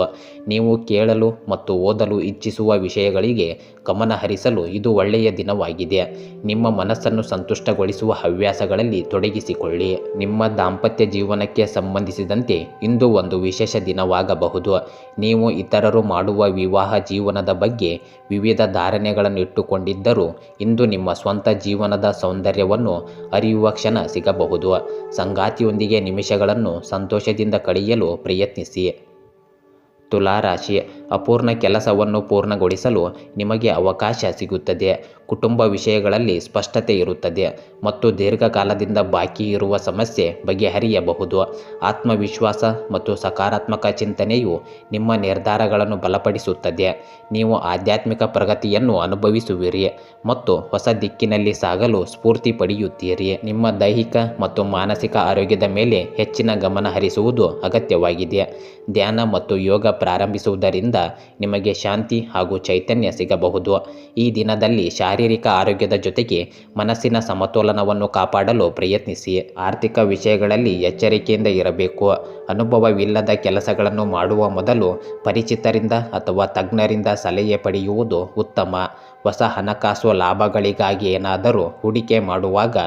ನೀವು ಕೇಳಲು ಮತ್ತು ಓದಲು ಇಚ್ಛಿಸುವ ವಿಷಯಗಳಿಗೆ ಗಮನಹರಿಸಲು ಇದು ಒಳ್ಳೆಯ ದಿನವಾಗಿದೆ. ನಿಮ್ಮ ಮನಸ್ಸನ್ನು ಸಂತುಷ್ಟಗೊಳಿಸುವ ಹವ್ಯಾಸಗಳಲ್ಲಿ ತೊಡಗಿಸಿಕೊಳ್ಳಿ. ನಿಮ್ಮ ದಾಂಪತ್ಯ ಜೀವನಕ್ಕೆ ಸಂಬಂಧಿಸಿದಂತೆ ಇಂದು ಒಂದು ವಿಶೇಷ ದಿನವಾಗಬಹುದು. ನೀವು ಇತರರು ಮಾಡುವ ವಿವಾಹ ಜೀವನದ ಬಗ್ಗೆ ವಿವಿಧ ಧಾರಣೆಗಳನ್ನು ಇಟ್ಟುಕೊಂಡಿದ್ದರೂ ಇಂದು ನಿಮ್ಮ ಸ್ವಂತ ಜೀವನದ ಸೌಂದರ್ಯವನ್ನು ಅರಿಯುವ ಕ್ಷಣ ಸಿಗಬಹುದು. ಸಂಗಾತಿಯೊಂದಿಗೆ ನಿಮಿಷಗಳನ್ನು ಸಂತೋಷದಿಂದ ಕಳೆಯಲು ಪ್ರಯತ್ನಿಸಿ. ತುಲಾರಾಶಿ ಅಪೂರ್ಣ ಕೆಲಸವನ್ನು ಪೂರ್ಣಗೊಳಿಸಲು ನಿಮಗೆ ಅವಕಾಶ ಸಿಗುತ್ತದೆ. ಕುಟುಂಬ ವಿಷಯಗಳಲ್ಲಿ ಸ್ಪಷ್ಟತೆ ಇರುತ್ತದೆ ಮತ್ತು ದೀರ್ಘಕಾಲದಿಂದ ಬಾಕಿ ಇರುವ ಸಮಸ್ಯೆ ಬಗೆಹರಿಯಬಹುದು. ಆತ್ಮವಿಶ್ವಾಸ ಮತ್ತು ಸಕಾರಾತ್ಮಕ ಚಿಂತನೆಯು ನಿಮ್ಮ ನಿರ್ಧಾರಗಳನ್ನು ಬಲಪಡಿಸುತ್ತದೆ. ನೀವು ಆಧ್ಯಾತ್ಮಿಕ ಪ್ರಗತಿಯನ್ನು ಅನುಭವಿಸುವಿರಿ ಮತ್ತು ಹೊಸ ದಿಕ್ಕಿನಲ್ಲಿ ಸಾಗಲು ಸ್ಫೂರ್ತಿ ಪಡೆಯುತ್ತೀರಿ. ನಿಮ್ಮ ದೈಹಿಕ ಮತ್ತು ಮಾನಸಿಕ ಆರೋಗ್ಯದ ಮೇಲೆ ಹೆಚ್ಚಿನ ಗಮನ ಹರಿಸುವುದು ಅಗತ್ಯವಾಗಿದೆ. ಧ್ಯಾನ ಮತ್ತು ಯೋಗ ಪ್ರಾರಂಭಿಸುವುದರಿಂದ ನಿಮಗೆ ಶಾಂತಿ ಹಾಗೂ ಚೈತನ್ಯ ಸಿಗಬಹುದು. ಈ ದಿನದಲ್ಲಿ ಶಾರೀರಿಕ ಆರೋಗ್ಯದ ಜೊತೆಗೆ ಮನಸ್ಸಿನ ಸಮತೋಲನವನ್ನು ಕಾಪಾಡಲು ಪ್ರಯತ್ನಿಸಿ. ಆರ್ಥಿಕ ವಿಷಯಗಳಲ್ಲಿ ಎಚ್ಚರಿಕೆಯಿಂದ ಇರಬೇಕು. ಅನುಭವವಿಲ್ಲದ ಕೆಲಸಗಳನ್ನು ಮಾಡುವ ಮೊದಲು ಪರಿಚಿತರಿಂದ ಅಥವಾ ತಜ್ಞರಿಂದ ಸಲಹೆ ಪಡೆಯುವುದು ಉತ್ತಮ. ಹೊಸ ಹಣಕಾಸು ಲಾಭಗಳಿಗಾಗಿ ಏನಾದರೂ ಹೂಡಿಕೆ ಮಾಡುವಾಗ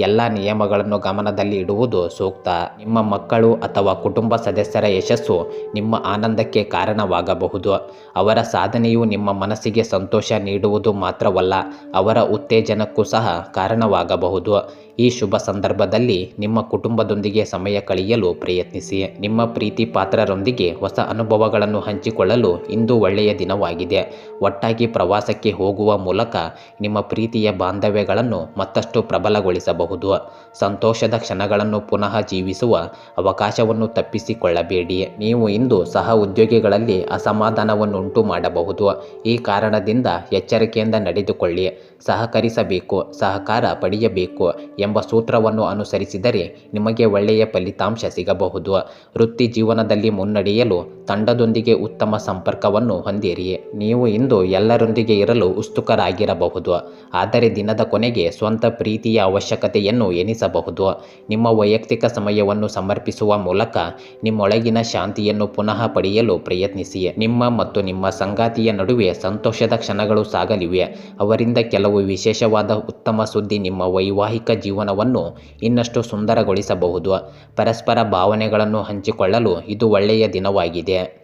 ಎಲ್ಲ ನಿಯಮಗಳನ್ನು ಗಮನದಲ್ಲಿ ಇಡುವುದು ಸೂಕ್ತ. ನಿಮ್ಮ ಮಕ್ಕಳು ಅಥವಾ ಕುಟುಂಬ ಸದಸ್ಯರ ಯಶಸ್ಸು ನಿಮ್ಮ ಆನಂದಕ್ಕೆ ಕಾರಣವಾಗಬಹುದು. ಅವರ ಸಾಧನೆಯು ನಿಮ್ಮ ಮನಸ್ಸಿಗೆ ಸಂತೋಷ ನೀಡುವುದು ಮಾತ್ರವಲ್ಲ, ಅವರ ಉತ್ತೇಜನಕ್ಕೂ ಸಹ ಕಾರಣವಾಗಬಹುದು. ಈ ಶುಭ ಸಂದರ್ಭದಲ್ಲಿ ನಿಮ್ಮ ಕುಟುಂಬದೊಂದಿಗೆ ಸಮಯ ಕಳೆಯಲು ಪ್ರಯತ್ನಿಸಿ. ನಿಮ್ಮ ಪ್ರೀತಿ ಪಾತ್ರರೊಂದಿಗೆ ಹೊಸ ಅನುಭವಗಳನ್ನು ಹಂಚಿಕೊಳ್ಳಲು ಇಂದು ಒಳ್ಳೆಯ ದಿನವಾಗಿದೆ. ಒಟ್ಟಾಗಿ ಪ್ರವಾಸಕ್ಕೆ ಹೋಗುವ ಮೂಲಕ ನಿಮ್ಮ ಪ್ರೀತಿಯ ಬಾಂಧವ್ಯಗಳನ್ನು ಮತ್ತಷ್ಟು ಪ್ರಬಲಗೊಳಿಸಬಹುದು. ಸಂತೋಷದ ಕ್ಷಣಗಳನ್ನು ಪುನಃ ಜೀವಿಸುವ ಅವಕಾಶವನ್ನು ತಪ್ಪಿಸಿಕೊಳ್ಳಬೇಡಿ. ನೀವು ಇಂದು ಸಹ ಉದ್ಯೋಗಿಗಳಲ್ಲಿ ಅಸಮಾಧಾನವನ್ನುಂಟು ಮಾಡಬಹುದು. ಈ ಕಾರಣದಿಂದ ಎಚ್ಚರಿಕೆಯಿಂದ ನಡೆದುಕೊಳ್ಳಿ. ಸಹಕರಿಸಬೇಕು. ಸಹಕಾರ ಪಡೆಯಬೇಕು. ಎಂಬ ಸೂತ್ರವನ್ನು ಅನುಸರಿಸಿದರೆ ನಿಮಗೆ ಒಳ್ಳೆಯ ಫಲಿತಾಂಶ ಸಿಗಬಹುದು. ವೃತ್ತಿ ಜೀವನದಲ್ಲಿ ಮುನ್ನಡೆಯಲು ತಂಡದೊಂದಿಗೆ ಉತ್ತಮ ಸಂಪರ್ಕವನ್ನು ಹೊಂದಿರಿ. ನೀವು ಇಂದು ಎಲ್ಲರೊಂದಿಗೆ ಇರಲು ಉತ್ಸುಕರಾಗಿರಬಹುದು. ಆದರೆ ದಿನದ ಕೊನೆಗೆ ಸ್ವಂತ ಪ್ರೀತಿಯ ಅವಶ್ಯಕತೆಯನ್ನು ಎನಿಸಬಹುದು. ನಿಮ್ಮ ವೈಯಕ್ತಿಕ ಸಮಯವನ್ನು ಸಮರ್ಪಿಸುವ ಮೂಲಕ ನಿಮ್ಮೊಳಗಿನ ಶಾಂತಿಯನ್ನು ಪುನಃ ಪಡೆಯಲು ಪ್ರಯತ್ನಿಸಿ. ನಿಮ್ಮ ಮತ್ತು ನಿಮ್ಮ ಸಂಗಾತಿಯ ನಡುವೆ ಸಂತೋಷದ ಕ್ಷಣಗಳು ಸಾಗಲಿವೆ. ಅವರಿಂದ ಕೆಲವು ವಿಶೇಷವಾದ ಉತ್ತಮ ಸುದ್ದಿ ನಿಮ್ಮ ವೈವಾಹಿಕ ಜೀವನವನ್ನು ಇನ್ನಷ್ಟು ಸುಂದರಗೊಳಿಸಬಹುದು. ಪರಸ್ಪರ ಭಾವನೆಗಳನ್ನು ಹಂಚಿಕೊಳ್ಳಲು ಇದು ಒಳ್ಳೆಯ ದಿನವಾಗಿದೆ.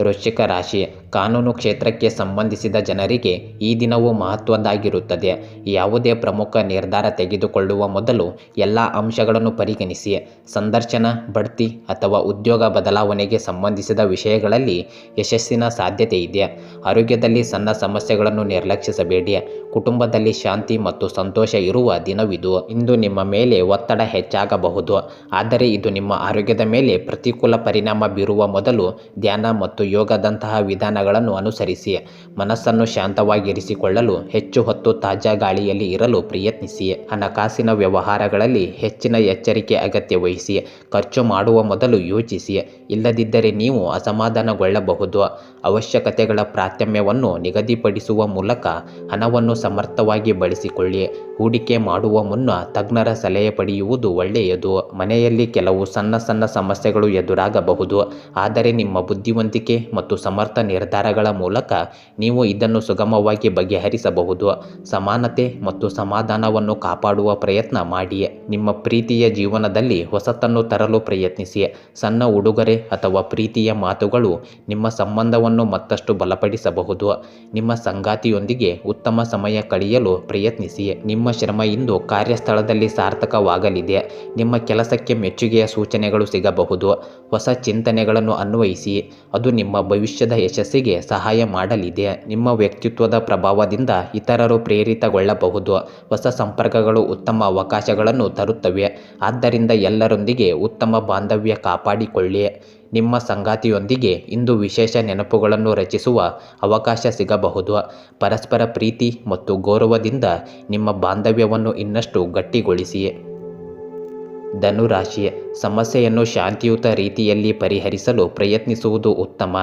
ವೃಶ್ಚಿಕ ರಾಶಿ. ಕಾನೂನು ಕ್ಷೇತ್ರಕ್ಕೆ ಸಂಬಂಧಿಸಿದ ಜನರಿಗೆ ಈ ದಿನವು ಮಹತ್ವದ್ದಾಗಿರುತ್ತದೆ. ಯಾವುದೇ ಪ್ರಮುಖ ನಿರ್ಧಾರ ತೆಗೆದುಕೊಳ್ಳುವ ಮೊದಲು ಎಲ್ಲ ಅಂಶಗಳನ್ನು ಪರಿಗಣಿಸಿ. ಸಂದರ್ಶನ, ಬಡ್ತಿ ಅಥವಾ ಉದ್ಯೋಗ ಬದಲಾವಣೆಗೆ ಸಂಬಂಧಿಸಿದ ವಿಷಯಗಳಲ್ಲಿ ಯಶಸ್ಸಿನ ಸಾಧ್ಯತೆ ಇದೆ. ಆರೋಗ್ಯದಲ್ಲಿ ಸಣ್ಣ ಸಮಸ್ಯೆಗಳನ್ನು ನಿರ್ಲಕ್ಷಿಸಬೇಡಿ. ಕುಟುಂಬದಲ್ಲಿ ಶಾಂತಿ ಮತ್ತು ಸಂತೋಷ ಇರುವ ದಿನವಿದು. ಇಂದು ನಿಮ್ಮ ಮೇಲೆ ಒತ್ತಡ ಹೆಚ್ಚಾಗಬಹುದು. ಆದರೆ ಇದು ನಿಮ್ಮ ಆರೋಗ್ಯದ ಮೇಲೆ ಪ್ರತಿಕೂಲ ಪರಿಣಾಮ ಬೀರುವ ಮೊದಲು ಧ್ಯಾನ ಮತ್ತು ಯೋಗದಂತಹ ವಿಧಾನಗಳನ್ನು ಅನುಸರಿಸಿ, ಮನಸ್ಸನ್ನು ಶಾಂತವಾಗಿರಿಸಿಕೊಳ್ಳಲು ಹೆಚ್ಚು ಹೊತ್ತು ತಾಜಾ ಗಾಳಿಯಲ್ಲಿ ಇರಲು ಪ್ರಯತ್ನಿಸಿ, ಹಣಕಾಸಿನ ವ್ಯವಹಾರಗಳಲ್ಲಿ ಹೆಚ್ಚಿನ ಎಚ್ಚರಿಕೆ ಅಗತ್ಯ ವಹಿಸಿ, ಖರ್ಚು ಮಾಡುವ ಮೊದಲು ಯೋಚಿಸಿ, ಇಲ್ಲದಿದ್ದರೆ ನೀವು ಅಸಮಾಧಾನಗೊಳ್ಳಬಹುದು. ಅವಶ್ಯಕತೆಗಳ ಪ್ರಾಥಮ್ಯವನ್ನು ನಿಗದಿಪಡಿಸುವ ಮೂಲಕ ಹಣವನ್ನು ಸಮರ್ಥವಾಗಿ ಬಳಸಿಕೊಳ್ಳಿ. ಹೂಡಿಕೆ ಮಾಡುವ ಮುನ್ನ ತಜ್ಞರ ಸಲಹೆ ಪಡೆಯುವುದು ಒಳ್ಳೆಯದು. ಮನೆಯಲ್ಲಿ ಕೆಲವು ಸಣ್ಣ ಸಣ್ಣ ಸಮಸ್ಯೆಗಳು ಎದುರಾಗಬಹುದು. ಆದರೆ ನಿಮ್ಮ ಬುದ್ಧಿವಂತಿಕೆ ಮತ್ತು ಸಮರ್ಥ ನಿರ್ಧಾರಗಳ ಮೂಲಕ ನೀವು ಇದನ್ನು ಸುಗಮವಾಗಿ ಬಗೆಹರಿಸಬಹುದು. ಸಮಾನತೆ ಮತ್ತು ಸಮಾಧಾನವನ್ನು ಕಾಪಾಡುವ ಪ್ರಯತ್ನ ಮಾಡಿ. ನಿಮ್ಮ ಪ್ರೀತಿಯ ಜೀವನದಲ್ಲಿ ಹೊಸತನ್ನು ತರಲು ಪ್ರಯತ್ನಿಸಿ. ಸಣ್ಣ ಉಡುಗೊರೆ ಅಥವಾ ಪ್ರೀತಿಯ ಮಾತುಗಳು ನಿಮ್ಮ ಸಂಬಂಧವನ್ನು ಮತ್ತಷ್ಟು ಬಲಪಡಿಸಬಹುದು. ನಿಮ್ಮ ಸಂಗಾತಿಯೊಂದಿಗೆ ಉತ್ತಮ ಸಮಯ ಕಳೆಯಲು ಪ್ರಯತ್ನಿಸಿ. ನಿಮ್ಮ ಶ್ರಮ ಇಂದು ಕಾರ್ಯಸ್ಥಳದಲ್ಲಿ ಸಾರ್ಥಕವಾಗಲಿದೆ. ನಿಮ್ಮ ಕೆಲಸಕ್ಕೆ ಮೆಚ್ಚುಗೆಯ ಸೂಚನೆಗಳು ಸಿಗಬಹುದು. ಹೊಸ ಚಿಂತನೆಗಳನ್ನು ಅನ್ವಯಿಸಿ. ಅದು ನಿಮ್ಮ ಭವಿಷ್ಯದ ಯಶಸ್ಸಿಗೆ ಸಹಾಯ ಮಾಡಲಿದೆ. ನಿಮ್ಮ ವ್ಯಕ್ತಿತ್ವದ ಪ್ರಭಾವದಿಂದ ಇತರರು ಪ್ರೇರಿತಗೊಳ್ಳಬಹುದು. ಹೊಸ ಸಂಪರ್ಕಗಳು ಉತ್ತಮ ಅವಕಾಶಗಳನ್ನು ತರುತ್ತವೆ. ಆದ್ದರಿಂದ ಎಲ್ಲರೊಂದಿಗೆ ಉತ್ತಮ ಬಾಂಧವ್ಯ ಕಾಪಾಡಿಕೊಳ್ಳಿ. ನಿಮ್ಮ ಸಂಗಾತಿಯೊಂದಿಗೆ ಇಂದು ವಿಶೇಷ ನೆನಪುಗಳನ್ನು ರಚಿಸುವ ಅವಕಾಶ ಸಿಗಬಹುದು. ಪರಸ್ಪರ ಪ್ರೀತಿ ಮತ್ತು ಗೌರವದಿಂದ ನಿಮ್ಮ ಬಾಂಧವ್ಯವನ್ನು ಇನ್ನಷ್ಟು ಗಟ್ಟಿಗೊಳಿಸಿ. ಧನುರಾಶಿ ಸಮಸ್ಯೆಯನ್ನು ಶಾಂತಿಯುತ ರೀತಿಯಲ್ಲಿ ಪರಿಹರಿಸಲು ಪ್ರಯತ್ನಿಸುವುದು ಉತ್ತಮ.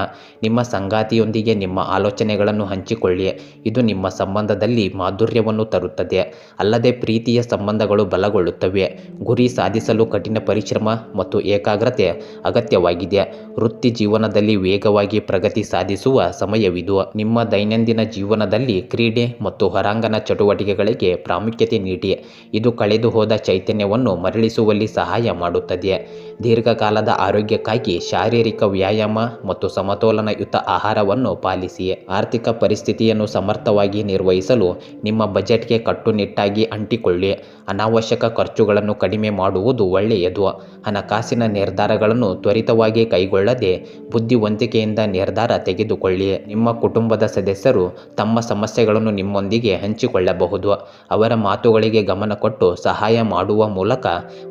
ನಿಮ್ಮ ಸಂಗಾತಿಯೊಂದಿಗೆ ನಿಮ್ಮ ಆಲೋಚನೆಗಳನ್ನು ಹಂಚಿಕೊಳ್ಳಿ. ಇದು ನಿಮ್ಮ ಸಂಬಂಧದಲ್ಲಿ ಮಾಧುರ್ಯವನ್ನು ತರುತ್ತದೆ. ಅಲ್ಲದೆ ಪ್ರೀತಿಯ ಸಂಬಂಧಗಳು ಬಲಗೊಳ್ಳುತ್ತವೆ. ಗುರಿ ಸಾಧಿಸಲು ಕಠಿಣ ಪರಿಶ್ರಮ ಮತ್ತು ಏಕಾಗ್ರತೆ ಅಗತ್ಯವಾಗಿದೆ. ವೃತ್ತಿ ಜೀವನದಲ್ಲಿ ವೇಗವಾಗಿ ಪ್ರಗತಿ ಸಾಧಿಸುವ ಸಮಯವಿದು. ನಿಮ್ಮ ದೈನಂದಿನ ಜೀವನದಲ್ಲಿ ಕ್ರೀಡೆ ಮತ್ತು ಹೊರಾಂಗಣ ಚಟುವಟಿಕೆಗಳಿಗೆ ಪ್ರಾಮುಖ್ಯತೆ ನೀಡಿ. ಇದು ಕಳೆದುಹೋದ ಚೈತನ್ಯವನ್ನು ಮರಳಿಸುವಲ್ಲಿ ಹೆಚ್ಚಿಸುವಲ್ಲಿ ಸಹಾಯ ಮಾಡುತ್ತದೆ ದೀರ್ಘಕಾಲದ ಆರೋಗ್ಯಕ್ಕಾಗಿ ಶಾರೀರಿಕ ವ್ಯಾಯಾಮ ಮತ್ತು ಸಮತೋಲನಯುತ ಆಹಾರವನ್ನು ಪಾಲಿಸಿ. ಆರ್ಥಿಕ ಪರಿಸ್ಥಿತಿಯನ್ನು ಸಮರ್ಥವಾಗಿ ನಿರ್ವಹಿಸಲು ನಿಮ್ಮ ಬಜೆಟ್ಗೆ ಕಟ್ಟುನಿಟ್ಟಾಗಿ ಅಂಟಿಕೊಳ್ಳಿ. ಅನಾವಶ್ಯಕ ಖರ್ಚುಗಳನ್ನು ಕಡಿಮೆ ಮಾಡುವುದು ಒಳ್ಳೆಯದು. ಹಣಕಾಸಿನ ನಿರ್ಧಾರಗಳನ್ನು ತ್ವರಿತವಾಗಿ ಕೈಗೊಳ್ಳದೆ ಬುದ್ಧಿವಂತಿಕೆಯಿಂದ ನಿರ್ಧಾರ ತೆಗೆದುಕೊಳ್ಳಿ. ನಿಮ್ಮ ಕುಟುಂಬದ ಸದಸ್ಯರು ತಮ್ಮ ಸಮಸ್ಯೆಗಳನ್ನು ನಿಮ್ಮೊಂದಿಗೆ ಹಂಚಿಕೊಳ್ಳಬಹುದು. ಅವರ ಮಾತುಗಳಿಗೆ ಗಮನ ಕೊಟ್ಟು ಸಹಾಯ ಮಾಡುವ ಮೂಲಕ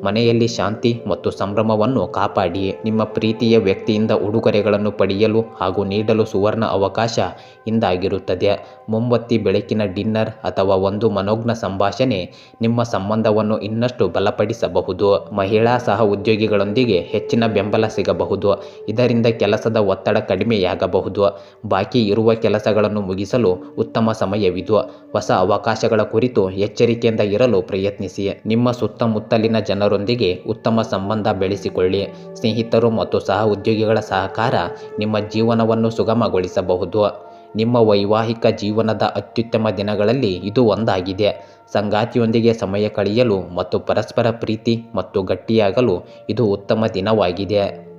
ಮನೆಯಲ್ಲಿ ಶಾಂತಿ ಮತ್ತು ಸಂಭ್ರಮವನ್ನು ಕಾಪಾಡಿ, ನಿಮ್ಮ ಪ್ರೀತಿಯ ವ್ಯಕ್ತಿಯಿಂದ ಉಡುಗೊರೆಗಳನ್ನು ಪಡೆಯಲು ಹಾಗೂ ನೀಡಲು ಸುವರ್ಣ ಅವಕಾಶ ಇಂದಾಗಿರುತ್ತದೆ. ಮೊಂಬತ್ತಿ ಬೆಳಕಿನ ಡಿನ್ನರ್ ಅಥವಾ ಒಂದು ಮನೋಜ್ಞ ಸಂಭಾಷಣೆ ನಿಮ್ಮ ಸಂಬಂಧವನ್ನು ಇನ್ನಷ್ಟು ಬಲಪಡಿಸಬಹುದು. ಮಹಿಳಾ ಸಹ ಉದ್ಯೋಗಿಗಳೊಂದಿಗೆ ಹೆಚ್ಚಿನ ಬೆಂಬಲ ಸಿಗಬಹುದು. ಇದರಿಂದ ಕೆಲಸದ ಒತ್ತಡ ಕಡಿಮೆಯಾಗಬಹುದು. ಬಾಕಿ ಇರುವ ಕೆಲಸಗಳನ್ನು ಮುಗಿಸಲು ಉತ್ತಮ ಸಮಯವಿದು. ಹೊಸ ಅವಕಾಶಗಳ ಕುರಿತು ಎಚ್ಚರಿಕೆಯಿಂದ ಇರಲು ಪ್ರಯತ್ನಿಸಿ. ನಿಮ್ಮ ಸುತ್ತಮುತ್ತಲಿನ ಜನರೊಂದಿಗೆ ಉತ್ತಮ ಸಂಬಂಧ ಬೆಳೆಸಿಕೊಳ್ಳಿ ಸ್ನೇಹಿತರು ಮತ್ತು ಸಹ ಉದ್ಯೋಗಿಗಳ ಸಹಕಾರ ನಿಮ್ಮ ಜೀವನವನ್ನು ಸುಗಮಗೊಳಿಸಬಹುದು. ನಿಮ್ಮ ವೈವಾಹಿಕ ಜೀವನದ ಅತ್ಯುತ್ತಮ ದಿನಗಳಲ್ಲಿ ಇದು ಒಂದಾಗಿದೆ. ಸಂಗಾತಿಯೊಂದಿಗೆ ಸಮಯ ಕಳೆಯಲು ಮತ್ತು ಪರಸ್ಪರ ಪ್ರೀತಿ ಮತ್ತು ಗಟ್ಟಿಯಾಗಲು ಇದು ಉತ್ತಮ ದಿನವಾಗಿದೆ.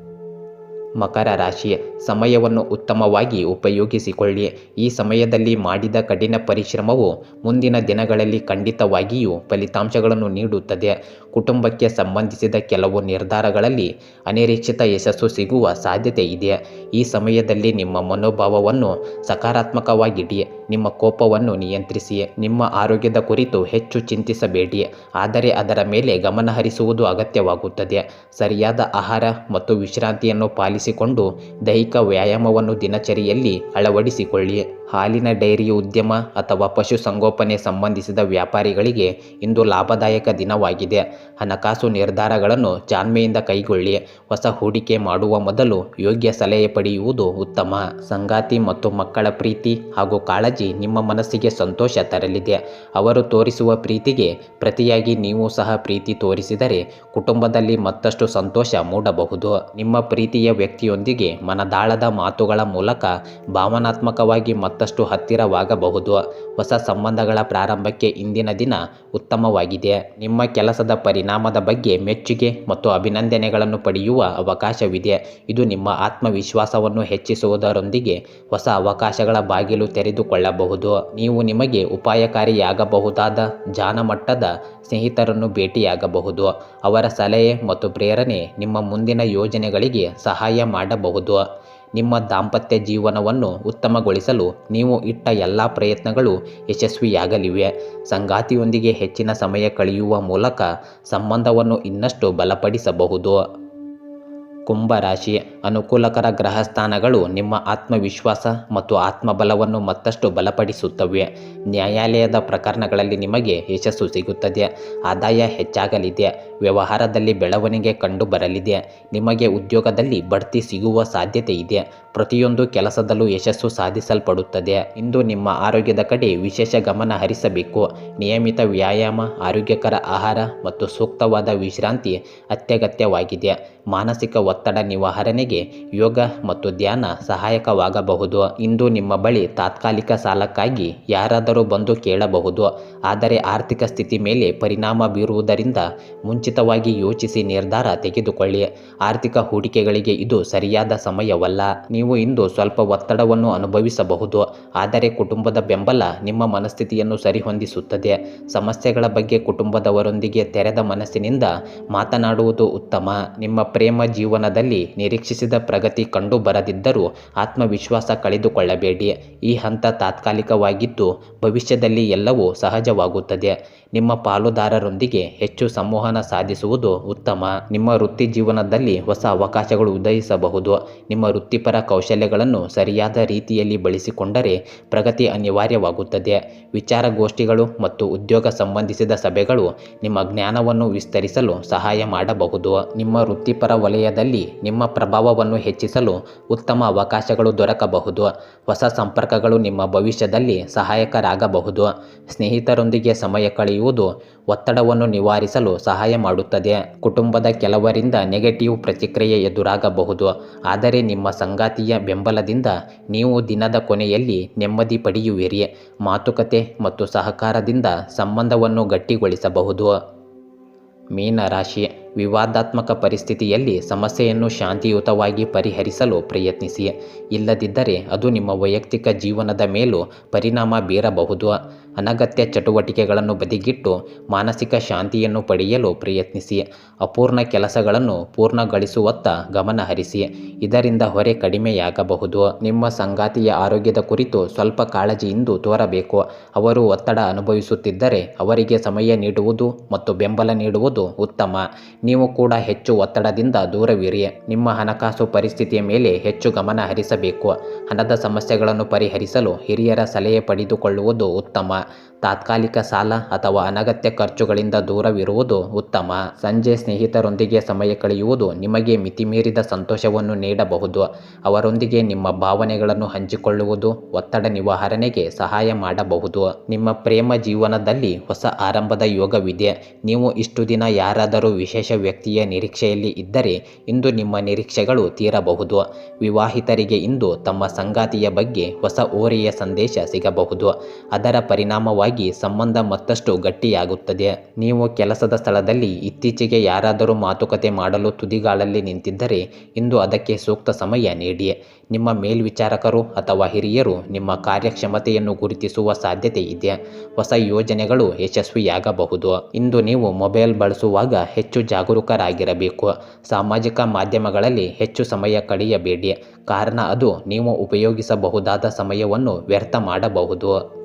ಮಕರ ರಾಶಿ ಸಮಯವನ್ನು ಉತ್ತಮವಾಗಿ ಉಪಯೋಗಿಸಿಕೊಳ್ಳಿ. ಈ ಸಮಯದಲ್ಲಿ ಮಾಡಿದ ಕಠಿಣ ಪರಿಶ್ರಮವು ಮುಂದಿನ ದಿನಗಳಲ್ಲಿ ಖಂಡಿತವಾಗಿಯೂ ಫಲಿತಾಂಶಗಳನ್ನು ನೀಡುತ್ತದೆ. ಕುಟುಂಬಕ್ಕೆ ಸಂಬಂಧಿಸಿದ ಕೆಲವು ನಿರ್ಧಾರಗಳಲ್ಲಿ ಅನಿರೀಕ್ಷಿತ ಯಶಸ್ಸು ಸಿಗುವ ಸಾಧ್ಯತೆ ಇದೆ. ಈ ಸಮಯದಲ್ಲಿ ನಿಮ್ಮ ಮನೋಭಾವವನ್ನು ಸಕಾರಾತ್ಮಕವಾಗಿಡಿ. ನಿಮ್ಮ ಕೋಪವನ್ನು ನಿಯಂತ್ರಿಸಿ. ನಿಮ್ಮ ಆರೋಗ್ಯದ ಕುರಿತು ಹೆಚ್ಚು ಚಿಂತಿಸಬೇಡಿ. ಆದರೆ ಅದರ ಮೇಲೆ ಗಮನಹರಿಸುವುದು ಅಗತ್ಯವಾಗುತ್ತದೆ. ಸರಿಯಾದ ಆಹಾರ ಮತ್ತು ವಿಶ್ರಾಂತಿಯನ್ನು ಪಾಲಿಸಿಕೊಂಡು ದೈಹಿಕ ವ್ಯಾಯಾಮವನ್ನು ದಿನಚರಿಯಲ್ಲಿ ಅಳವಡಿಸಿಕೊಳ್ಳಿ. ಹಾಲಿನ ಡೈರಿ ಉದ್ಯಮ ಅಥವಾ ಪಶುಸಂಗೋಪನೆ ಸಂಬಂಧಿಸಿದ ವ್ಯಾಪಾರಿಗಳಿಗೆ ಇಂದು ಲಾಭದಾಯಕ ದಿನವಾಗಿದೆ. ಹಣಕಾಸು ನಿರ್ಧಾರಗಳನ್ನು ಜಾಣ್ಮೆಯಿಂದ ಕೈಗೊಳ್ಳಿ. ಹೊಸ ಹೂಡಿಕೆ ಮಾಡುವ ಮೊದಲು ಯೋಗ್ಯ ಸಲಹೆ ಪಡೆಯುವುದು ಉತ್ತಮ. ಸಂಗಾತಿ ಮತ್ತು ಮಕ್ಕಳ ಪ್ರೀತಿ ಹಾಗೂ ಕಾಳಜಿ ನಿಮ್ಮ ಮನಸ್ಸಿಗೆ ಸಂತೋಷ ತರಲಿದೆ. ಅವರು ತೋರಿಸುವ ಪ್ರೀತಿಗೆ ಪ್ರತಿಯಾಗಿ ನೀವು ಸಹ ಪ್ರೀತಿ ತೋರಿಸಿದರೆ ಕುಟುಂಬದಲ್ಲಿ ಮತ್ತಷ್ಟು ಸಂತೋಷ ಮೂಡಬಹುದು. ನಿಮ್ಮ ಪ್ರೀತಿಯ ವ್ಯಕ್ತಿಯೊಂದಿಗೆ ಮನದಾಳದ ಮಾತುಗಳ ಮೂಲಕ ಭಾವನಾತ್ಮಕವಾಗಿ ಮತ್ತಷ್ಟು ಹತ್ತಿರವಾಗಬಹುದು. ಹೊಸ ಸಂಬಂಧಗಳ ಪ್ರಾರಂಭಕ್ಕೆ ಇಂದಿನ ದಿನ ಉತ್ತಮವಾಗಿದೆ. ನಿಮ್ಮ ಕೆಲಸದ ಪರಿಣಾಮದ ಬಗ್ಗೆ ಮೆಚ್ಚುಗೆ ಮತ್ತು ಅಭಿನಂದನೆಗಳನ್ನು ಪಡೆಯುವ ಅವಕಾಶವಿದೆ. ಇದು ನಿಮ್ಮ ಆತ್ಮವಿಶ್ವಾಸವನ್ನು ಹೆಚ್ಚಿಸುವುದರೊಂದಿಗೆ ಹೊಸ ಅವಕಾಶಗಳ ಬಾಗಿಲು ತೆರೆದುಕೊಳ್ಳಬಹುದು. ನೀವು ನಿಮಗೆ ಉಪಾಯಕಾರಿಯಾಗಬಹುದಾದ ಜಾನಮಟ್ಟದ ಸ್ನೇಹಿತರನ್ನು ಭೇಟಿಯಾಗಬಹುದು. ಅವರ ಸಲಹೆ ಮತ್ತು ಪ್ರೇರಣೆ ನಿಮ್ಮ ಮುಂದಿನ ಯೋಜನೆಗಳಿಗೆ ಸಹಾಯ ಮಾಡಬಹುದು. ನಿಮ್ಮ ದಾಂಪತ್ಯ ಜೀವನವನ್ನು ಉತ್ತಮಗೊಳಿಸಲು ನೀವು ಇಟ್ಟ ಎಲ್ಲ ಪ್ರಯತ್ನಗಳು ಯಶಸ್ವಿಯಾಗಲಿವೆ. ಸಂಗಾತಿಯೊಂದಿಗೆ ಹೆಚ್ಚಿನ ಸಮಯ ಕಳೆಯುವ ಮೂಲಕ ಸಂಬಂಧವನ್ನು ಇನ್ನಷ್ಟು ಬಲಪಡಿಸಬಹುದು. ಕುಂಭರಾಶಿ ಅನುಕೂಲಕರ ಗ್ರಹಸ್ಥಾನಗಳು ನಿಮ್ಮ ಆತ್ಮವಿಶ್ವಾಸ ಮತ್ತು ಆತ್ಮಬಲವನ್ನು ಮತ್ತಷ್ಟು ಬಲಪಡಿಸುತ್ತವೆ. ನ್ಯಾಯಾಲಯದ ಪ್ರಕರಣಗಳಲ್ಲಿ ನಿಮಗೆ ಯಶಸ್ಸು ಸಿಗುತ್ತದೆ. ಆದಾಯ ಹೆಚ್ಚಾಗಲಿದೆ. ವ್ಯವಹಾರದಲ್ಲಿ ಬೆಳವಣಿಗೆ ಕಂಡುಬರಲಿದೆ. ನಿಮಗೆ ಉದ್ಯೋಗದಲ್ಲಿ ಬಡ್ತಿ ಸಿಗುವ ಸಾಧ್ಯತೆ ಇದೆ. ಪ್ರತಿಯೊಂದು ಕೆಲಸದಲ್ಲೂ ಯಶಸ್ಸು ಸಾಧಿಸಲ್ಪಡುತ್ತದೆ. ಇಂದು ನಿಮ್ಮ ಆರೋಗ್ಯದ ಕಡೆ ವಿಶೇಷ ಗಮನ ಹರಿಸಬೇಕು. ನಿಯಮಿತ ವ್ಯಾಯಾಮ, ಆರೋಗ್ಯಕರ ಆಹಾರ ಮತ್ತು ಸೂಕ್ತವಾದ ವಿಶ್ರಾಂತಿ ಅತ್ಯಗತ್ಯವಾಗಿದೆ. ಮಾನಸಿಕ ಒತ್ತಡ ನಿವಾರಣೆಗೆ ಯೋಗ ಮತ್ತು ಧ್ಯಾನ ಸಹಾಯಕವಾಗಬಹುದು. ಇಂದು ನಿಮ್ಮ ಬಳಿ ತಾತ್ಕಾಲಿಕ ಸಾಲಕ್ಕಾಗಿ ಯಾರಾದರೂ ಬಂದು ಕೇಳಬಹುದು. ಆದರೆ ಆರ್ಥಿಕ ಸ್ಥಿತಿ ಮೇಲೆ ಪರಿಣಾಮ ಬೀರುವುದರಿಂದ ಮುಂಚಿತವಾಗಿ ಯೋಚಿಸಿ ನಿರ್ಧಾರ ತೆಗೆದುಕೊಳ್ಳಿ. ಆರ್ಥಿಕ ಹೂಡಿಕೆಗಳಿಗೆ ಇದು ಸರಿಯಾದ ಸಮಯವಲ್ಲ. ನೀವು ಇಂದು ಸ್ವಲ್ಪ ಒತ್ತಡವನ್ನು ಅನುಭವಿಸಬಹುದು. ಆದರೆ ಕುಟುಂಬದ ಬೆಂಬಲ ನಿಮ್ಮ ಮನಸ್ಥಿತಿಯನ್ನು ಸರಿಹೊಂದಿಸುತ್ತದೆ. ಸಮಸ್ಯೆಗಳ ಬಗ್ಗೆ ಕುಟುಂಬದವರೊಂದಿಗೆ ತೆರೆದ ಮನಸ್ಸಿನಿಂದ ಮಾತನಾಡುವುದು ಉತ್ತಮ. ನಿಮ್ಮ ಪ್ರೇಮ ಜೀವನದಲ್ಲಿ ನಿರೀಕ್ಷಿಸಿದ ಪ್ರಗತಿ ಕಂಡು ಬರದಿದ್ದರೂ ಆತ್ಮವಿಶ್ವಾಸ ಕಳೆದುಕೊಳ್ಳಬೇಡಿ. ಈ ಹಂತ ತಾತ್ಕಾಲಿಕವಾಗಿದ್ದು ಭವಿಷ್ಯದಲ್ಲಿ ಎಲ್ಲವೂ ಸಹಜವಾಗುತ್ತದೆ. ನಿಮ್ಮ ಪಾಲುದಾರರೊಂದಿಗೆ ಹೆಚ್ಚು ಸಂವಹನ ಸಾಧಿಸುವುದು ಉತ್ತಮ. ನಿಮ್ಮ ವೃತ್ತಿ ಜೀವನದಲ್ಲಿ ಹೊಸ ಅವಕಾಶಗಳು ಉದಯಿಸಬಹುದು. ನಿಮ್ಮ ವೃತ್ತಿಪರ ಕೌಶಲ್ಯಗಳನ್ನು ಸರಿಯಾದ ರೀತಿಯಲ್ಲಿ ಬಳಸಿಕೊಂಡರೆ ಪ್ರಗತಿ ಅನಿವಾರ್ಯವಾಗುತ್ತದೆ. ವಿಚಾರಗೋಷ್ಠಿಗಳು ಮತ್ತು ಉದ್ಯೋಗ ಸಂಬಂಧಿಸಿದ ಸಭೆಗಳು ನಿಮ್ಮ ಜ್ಞಾನವನ್ನು ವಿಸ್ತರಿಸಲು ಸಹಾಯ ಮಾಡಬಹುದು. ನಿಮ್ಮ ವೃತ್ತಿಪರ ವಲಯದಲ್ಲಿ ನಿಮ್ಮ ಪ್ರಭಾವವನ್ನು ಹೆಚ್ಚಿಸಲು ಉತ್ತಮ ಅವಕಾಶಗಳು ದೊರಕಬಹುದು. ಹೊಸ ಸಂಪರ್ಕಗಳು ನಿಮ್ಮ ಭವಿಷ್ಯದಲ್ಲಿ ಸಹಾಯಕರಾಗಬಹುದು. ಸ್ನೇಹಿತರೊಂದಿಗೆ ಸಮಯ ಕಳೆಯುವುದು ಒತ್ತಡವನ್ನು ನಿವಾರಿಸಲು ಸಹಾಯ ಮಾಡುತ್ತದೆ. ಕುಟುಂಬದ ಕೆಲವರಿಂದ ನೆಗೆಟಿವ್ ಪ್ರತಿಕ್ರಿಯೆ ಎದುರಾಗಬಹುದು. ಆದರೆ ನಿಮ್ಮ ಸಂಗಾತಿಯ ಬೆಂಬಲದಿಂದ ನೀವು ದಿನದ ಕೊನೆಯಲ್ಲಿ ನೆಮ್ಮದಿ ಪಡೆಯುವಿರಿ. ಮಾತುಕತೆ ಮತ್ತು ಸಹಕಾರದಿಂದ ಸಂಬಂಧವನ್ನು ಗಟ್ಟಿಗೊಳಿಸಬಹುದು. ಮೀನರಾಶಿ ವಿವಾದಾತ್ಮಕ ಪರಿಸ್ಥಿತಿಯಲ್ಲಿ ಸಮಸ್ಯೆಯನ್ನು ಶಾಂತಿಯುತವಾಗಿ ಪರಿಹರಿಸಲು ಪ್ರಯತ್ನಿಸಿ. ಇಲ್ಲದಿದ್ದರೆ ಅದು ನಿಮ್ಮ ವೈಯಕ್ತಿಕ ಜೀವನದ ಮೇಲೂ ಪರಿಣಾಮ ಬೀರಬಹುದು. ಅನಗತ್ಯ ಚಟುವಟಿಕೆಗಳನ್ನು ಬದಿಗಿಟ್ಟು ಮಾನಸಿಕ ಶಾಂತಿಯನ್ನು ಪಡೆಯಲು ಪ್ರಯತ್ನಿಸಿ. ಅಪೂರ್ಣ ಕೆಲಸಗಳನ್ನು ಪೂರ್ಣಗೊಳಿಸುವತ್ತ ಗಮನಹರಿಸಿ ಇದರಿಂದ ಹೊರೆ ಕಡಿಮೆಯಾಗಬಹುದು. ನಿಮ್ಮ ಸಂಗಾತಿಯ ಆರೋಗ್ಯದ ಕುರಿತು ಸ್ವಲ್ಪ ಕಾಳಜಿಯಿಂದ ತೋರಬೇಕು. ಅವರು ಒತ್ತಡ ಅನುಭವಿಸುತ್ತಿದ್ದರೆ ಅವರಿಗೆ ಸಮಯ ನೀಡುವುದು ಮತ್ತು ಬೆಂಬಲ ನೀಡುವುದು ಉತ್ತಮ. ನೀವು ಕೂಡ ಹೆಚ್ಚು ಒತ್ತಡದಿಂದ ದೂರವಿರಿ. ನಿಮ್ಮ ಹಣಕಾಸು ಪರಿಸ್ಥಿತಿಯ ಮೇಲೆ ಹೆಚ್ಚು ಗಮನ ಹರಿಸಬೇಕು. ಹಣದ ಸಮಸ್ಯೆಗಳನ್ನು ಪರಿಹರಿಸಲು ಹಿರಿಯರ ಸಲಹೆ ಪಡೆದುಕೊಳ್ಳುವುದು ಉತ್ತಮ. ತಾತ್ಕಾಲಿಕ ಸಾಲ ಅಥವಾ ಅನಗತ್ಯ ಖರ್ಚುಗಳಿಂದ ದೂರವಿರುವುದು ಉತ್ತಮ. ಸಂಜೆ ಸ್ನೇಹಿತರೊಂದಿಗೆ ಸಮಯ ಕಳೆಯುವುದು ನಿಮಗೆ ಮಿತಿಮೀರಿದ ಸಂತೋಷವನ್ನು ನೀಡಬಹುದು. ಅವರೊಂದಿಗೆ ನಿಮ್ಮ ಭಾವನೆಗಳನ್ನು ಹಂಚಿಕೊಳ್ಳುವುದು ಒತ್ತಡ ನಿವಾರಣೆಗೆ ಸಹಾಯ ಮಾಡಬಹುದು. ನಿಮ್ಮ ಪ್ರೇಮ ಜೀವನದಲ್ಲಿ ಹೊಸ ಆರಂಭದ ಯೋಗವಿದೆ. ನೀವು ಇಷ್ಟು ದಿನ ಯಾರಾದರೂ ವಿಶೇಷ ವ್ಯಕ್ತಿಯ ನಿರೀಕ್ಷೆಯಲ್ಲಿ ಇದ್ದರೆ ಇಂದು ನಿಮ್ಮ ನಿರೀಕ್ಷೆಗಳು ತೀರಬಹುದು. ವಿವಾಹಿತರಿಗೆ ಇಂದು ತಮ್ಮ ಸಂಗಾತಿಯ ಬಗ್ಗೆ ಹೊಸ ಓರೆಯ ಸಂದೇಶ ಸಿಗಬಹುದು. ಅದರ ಪರಿಣಾಮವಾಗಿ ಸಂಬಂಧ ಮತ್ತಷ್ಟು ಗಟ್ಟಿಯಾಗುತ್ತದೆ. ನೀವು ಕೆಲಸದ ಸ್ಥಳದಲ್ಲಿ ಇತ್ತೀಚೆಗೆ ಯಾರಾದರೂ ಮಾತುಕತೆ ಮಾಡಲು ತುದಿಗಾಲಲ್ಲಿ ನಿಂತಿದ್ದರೆ ಇಂದು ಅದಕ್ಕೆ ಸೂಕ್ತ ಸಮಯ ನೀಡಿ. ನಿಮ್ಮ ಮೇಲ್ವಿಚಾರಕರು ಅಥವಾ ಹಿರಿಯರು ನಿಮ್ಮ ಕಾರ್ಯಕ್ಷಮತೆಯನ್ನು ಗುರುತಿಸುವ ಸಾಧ್ಯತೆ ಇದೆ. ಹೊಸ ಯೋಜನೆಗಳು ಯಶಸ್ವಿಯಾಗಬಹುದು. ಇಂದು ನೀವು ಮೊಬೈಲ್ ಬಳಸುವಾಗ ಹೆಚ್ಚು ಜಾಗರೂಕರಾಗಿರಬೇಕು. ಸಾಮಾಜಿಕ ಮಾಧ್ಯಮಗಳಲ್ಲಿ ಹೆಚ್ಚು ಸಮಯ ಕಳೆಯಬೇಡಿ. ಕಾರಣ ಅದು ನೀವು ಉಪಯೋಗಿಸಬಹುದಾದ ಸಮಯವನ್ನು ವ್ಯರ್ಥ ಮಾಡಬಹುದು.